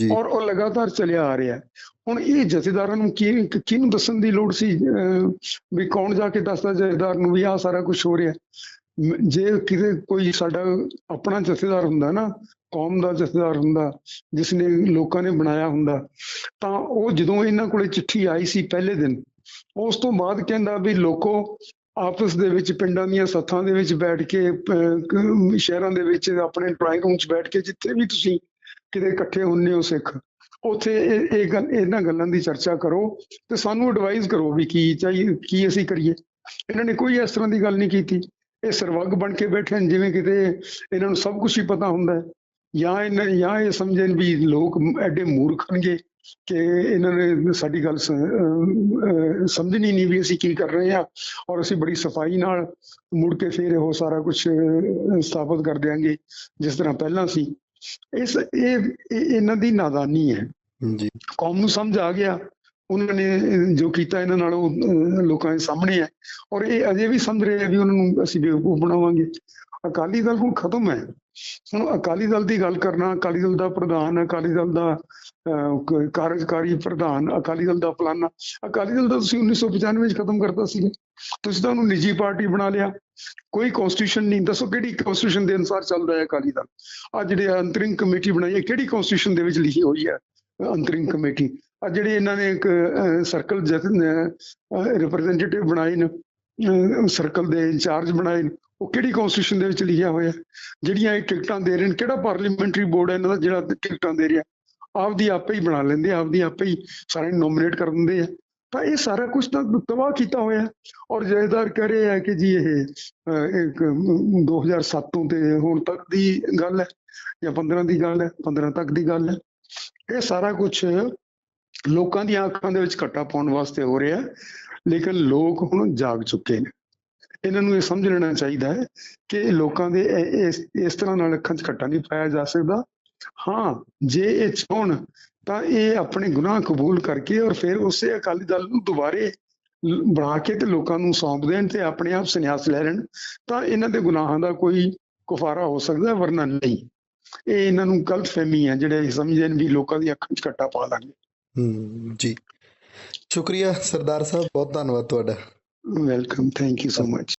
ਜੀ। ਔਰ ਉਹ ਲਗਾਤਾਰ ਚੱਲਿਆ ਆ ਰਿਹਾ ਹੈ। ਹੁਣ ਇਹ ਜਥੇਦਾਰਾਂ ਨੂੰ ਕੀ ਕਿਹਨੂੰ ਦੱਸਣ ਦੀ ਲੋੜ ਸੀ? ਵੀ ਕੌਣ ਜਾ ਕੇ ਦੱਸਦਾ ਜਥੇਦਾਰ ਨੂੰ ਵੀ ਆਹ ਸਾਰਾ ਕੁਝ ਹੋ ਰਿਹਾ ਜੇ ਕਿਤੇ ਕੋਈ ਸਾਡਾ ਆਪਣਾ ਜਥੇਦਾਰ ਹੁੰਦਾ ਨਾ ਕੌਮ ਦਾ ਜਥੇਦਾਰ ਹੁੰਦਾ, ਜਿਸ ਨੇ ਲੋਕਾਂ ਨੇ ਬਣਾਇਆ ਹੁੰਦਾ, ਤਾਂ ਉਹ ਜਦੋਂ ਇਹਨਾਂ ਕੋਲੇ ਚਿੱਠੀ ਆਈ ਸੀ ਪਹਿਲੇ ਦਿਨ, ਉਸ ਤੋਂ ਬਾਅਦ ਕਹਿੰਦਾ ਵੀ ਲੋਕੋ ਆਪਸ ਦੇ ਵਿੱਚ, ਪਿੰਡਾਂ ਦੀਆਂ ਸੱਥਾਂ ਦੇ ਵਿੱਚ ਬੈਠ ਕੇ ਸ਼ਹਿਰਾਂ ਦੇ ਵਿੱਚ ਆਪਣੇ ਡਰਾਇੰਗ ਰੂਮ 'ਚ ਬੈਠ ਕੇ ਜਿੱਥੇ ਵੀ ਤੁਸੀਂ ਕਿਤੇ ਇਕੱਠੇ ਹੁੰਨੇ ਹੋ ਸਿੱਖ, ਉੱਥੇ ਇਹ ਇਹ ਗੱਲ, ਇਹਨਾਂ ਗੱਲਾਂ ਦੀ ਚਰਚਾ ਕਰੋ ਤੇ ਸਾਨੂੰ ਐਡਵਾਈਸ ਕਰੋ ਵੀ ਕੀ ਚਾਹੀਏ ਕੀ ਅਸੀਂ ਕਰੀਏ। ਇਹਨਾਂ ਨੇ ਕੋਈ ਇਸ ਤਰ੍ਹਾਂ ਦੀ ਗੱਲ ਨਹੀਂ ਕੀਤੀ। ਇਹ ਸਰਵੱਗ ਬਣ ਕੇ ਬੈਠੇ ਨੇ ਜਿਵੇਂ ਕਿਤੇ ਇਹਨਾਂ ਨੂੰ ਸਭ ਕੁਝ ਹੀ ਪਤਾ ਹੁੰਦਾ ਹੈ। ਜਾਂ ਇਹਨਾਂ ਜਾਂ ਇਹ ਸਮਝਣ ਵੀ ਲੋਕ ਐਡੇ ਮੂਰਖ ਹਨਗੇ ਕਿ ਇਹਨਾਂ ਨੇ ਸਾਡੀ ਗੱਲ ਸਮਝਣੀ ਨਹੀਂ ਵੀ ਅਸੀਂ ਕੀ ਕਰ ਰਹੇ ਹਾਂ। ਔਰ ਅਸੀਂ ਬੜੀ ਸਫ਼ਾਈ ਨਾਲ ਮੁੜ ਕੇ ਫਿਰ ਇਹ ਸਾਰਾ ਕੁਝ ਸਥਾਪਿਤ ਕਰ ਦਿਆਂਗੇ ਜਿਸ ਤਰ੍ਹਾਂ ਪਹਿਲਾਂ ਸੀ। ਇਸ ਇਹ ਇਹ- ਇਹਨਾਂ ਦੀ ਨਾਦਾਨੀ ਹੈ। ਜੀ। ਕੌਮ ਨੂੰ ਸਮਝ ਆ ਗਿਆ। ਉਹਨਾਂ ਨੇ ਜੋ ਕੀਤਾ ਇਹਨਾਂ ਨਾਲ ਉਹ ਲੋਕਾਂ ਦੇ ਸਾਹਮਣੇ ਹੈ। ਔਰ ਇਹ ਅਜੇ ਵੀ ਸਮਝ ਰਹੇ ਆ ਵੀ ਉਹਨਾਂ ਨੂੰ ਅਸੀਂ ਬੇਵਕੂਫ ਬਣਾਵਾਂਗੇ। ਅਕਾਲੀ ਦਲ ਹੁਣ ਖਤਮ ਹੈ। ਹੁਣ ਅਕਾਲੀ ਦਲ ਦੀ ਗੱਲ ਕਰਨਾ, ਅਕਾਲੀ ਦਲ ਦਾ ਪ੍ਰਧਾਨ, ਅਕਾਲੀ ਦਲ ਦਾ ਕਾਰਜਕਾਰੀ ਪ੍ਰਧਾਨ, ਅਕਾਲੀ ਦਲ ਦਾ ਫਲਾਨਾ। ਅਕਾਲੀ ਦਲ ਦਾ ਤੁਸੀਂ 1995 ਵਿੱਚ ਖਤਮ ਕਰਤਾ ਸੀ ਤੁਸੀਂ ਤਾਂ ਉਹਨੂੰ ਨਿੱਜੀ ਪਾਰਟੀ ਬਣਾ ਲਿਆ। ਕੋਈ ਕਨਸਟੀਟਿਊਸ਼ਨ ਨਹੀਂ। ਦੱਸੋ ਕਿਹੜੀ ਕਨਸਟੀਟਿਊਸ਼ਨ ਦੇ ਅਨੁਸਾਰ ਚੱਲਦਾ ਹੈ ਅਕਾਲੀ ਦਲ? ਆ ਜਿਹੜੇ ਅੰਤਰਿੰਗ ਕਮੇਟੀ ਬਣਾਈ ਹੈ, ਕਿਹੜੀ ਕਨਸਟੀਟਿਊਸ਼ਨ ਦੇ ਵਿੱਚ ਲਿਖੀ ਹੋਈ ਹੈ ਅੰਤਰਿੰਗ ਕਮੇਟੀ? ਆ ਜਿਹੜੇ ਇਹਨਾਂ ਨੇ ਇੱਕ ਸਰਕਲ ਰਿਪਰੈਜ਼ੈਂਟੇਟਿਵ ਬਣਾਏ ਨੇ ਸਰਕਲ ਦੇ ਇੰਚਾਰਜ ਬਣਾਏ ਨੇ। ਉਹ ਕਿਹੜੀ ਕਨਸਟੀਟਿਊਸ਼ਨ ਦੇ ਵਿੱਚ ਲਿਖਿਆ ਹੋਇਆ? ਜਿਹੜੀਆਂ ਇਹ ਟਿਕਟਾਂ ਦੇ ਰਹੇ ਨੇ ਕਿਹੜਾ ਪਾਰਲੀਮੈਂਟਰੀ ਬੋਰਡ ਹੈ ਇਹਨਾਂ ਦਾ ਜਿਹੜਾ ਟਿਕਟਾਂ ਦੇ ਰਿਹਾ? ਆਪਦੀ ਆਪੇ ਹੀ ਬਣਾ ਲੈਂਦੇ ਆਪਦੀ ਆਪੇ ਹੀ ਸਾਰੇ ਨੋਮੀਨੇਟ ਕਰ ਦਿੰਦੇ ਆ। ਤਾਂ ਇਹ ਸਾਰਾ ਕੁਝ ਤਾਂ ਤਬਾਹ ਕੀਤਾ ਹੋਇਆ। ਹੈ। ਔਰ ਜਥੇਦਾਰ ਕਹਿ ਰਹੇ ਆ ਕਿ ਜੀ ਇਹ ਅਹ, ਇੱਕ ਅਮ, 2007 ਤੋਂ ਤੇ ਹੁਣ ਤੱਕ ਦੀ ਗੱਲ ਹੈ ਜਾਂ 15 ਦੀ ਗੱਲ ਹੈ 15 ਤੱਕ ਦੀ ਗੱਲ ਹੈ। ਇਹ ਸਾਰਾ ਕੁਝ ਲੋਕਾਂ ਦੀਆਂ ਅੱਖਾਂ ਦੇ ਵਿੱਚ ਘੱਟਾ ਪਾਉਣ ਵਾਸਤੇ ਹੋ ਰਿਹਾ। ਲੇਕਿਨ ਲੋਕ ਹੁਣ ਜਾਗ ਚੁੱਕੇ ਨੇ। ਇਹਨਾਂ ਨੂੰ ਇਹ ਸਮਝ ਲੈਣਾ ਚਾਹੀਦਾ ਹੈ ਕਿ ਲੋਕਾਂ ਦੇ ਇਹ- ਇਸ ਇਸ ਤਰ੍ਹਾਂ ਨਾਲ ਅੱਖਾਂ 'ਚ ਘੱਟਾ ਨਹੀਂ ਪਾਇਆ ਜਾ ਸਕਦਾ। ਹਾਂ ਜੇ ਇਹ ਚਾਹਣ ਤਾਂ ਇਹ ਆਪਣੇ ਗੁਨਾਹ ਕਬੂਲ ਕਰਕੇ ਔਰ ਫਿਰ ਉਸੇ ਅਕਾਲੀ ਦਲ ਨੂੰ ਦੁਬਾਰੇ ਬਣਾ ਕੇ ਤੇ ਲੋਕਾਂ ਨੂੰ ਸੌਂਪ ਦੇਣ ਤੇ ਆਪਣੇ ਆਪ ਸੰਨਿਆਸ ਲੈ ਲੈਣ ਤਾਂ ਇਹਨਾਂ ਦੇ ਗੁਨਾਹਾਂ ਦਾ ਕੋਈ ਕੁਫਾਰਾ ਹੋ ਸਕਦਾ ਵਰਨਾ ਨਹੀਂ। ਇਹ ਇਹਨਾਂ ਨੂੰ ਗਲਤ ਫਹਿਮੀ ਹੈ ਜਿਹੜੇ ਇਹ ਸਮਝਦੇ ਨੇ ਵੀ ਲੋਕਾਂ ਦੀ ਅੱਖਾਂ 'ਚ ਘੱਟਾ ਪਾ ਲਾਂਗੇ। ਹਮ, ਜੀ। ਸ਼ੁਕਰੀਆ ਸਰਦਾਰ ਸਾਹਿਬ ਬਹੁਤ ਧੰਨਵਾਦ ਤੁਹਾਡਾ। Welcome thank you so much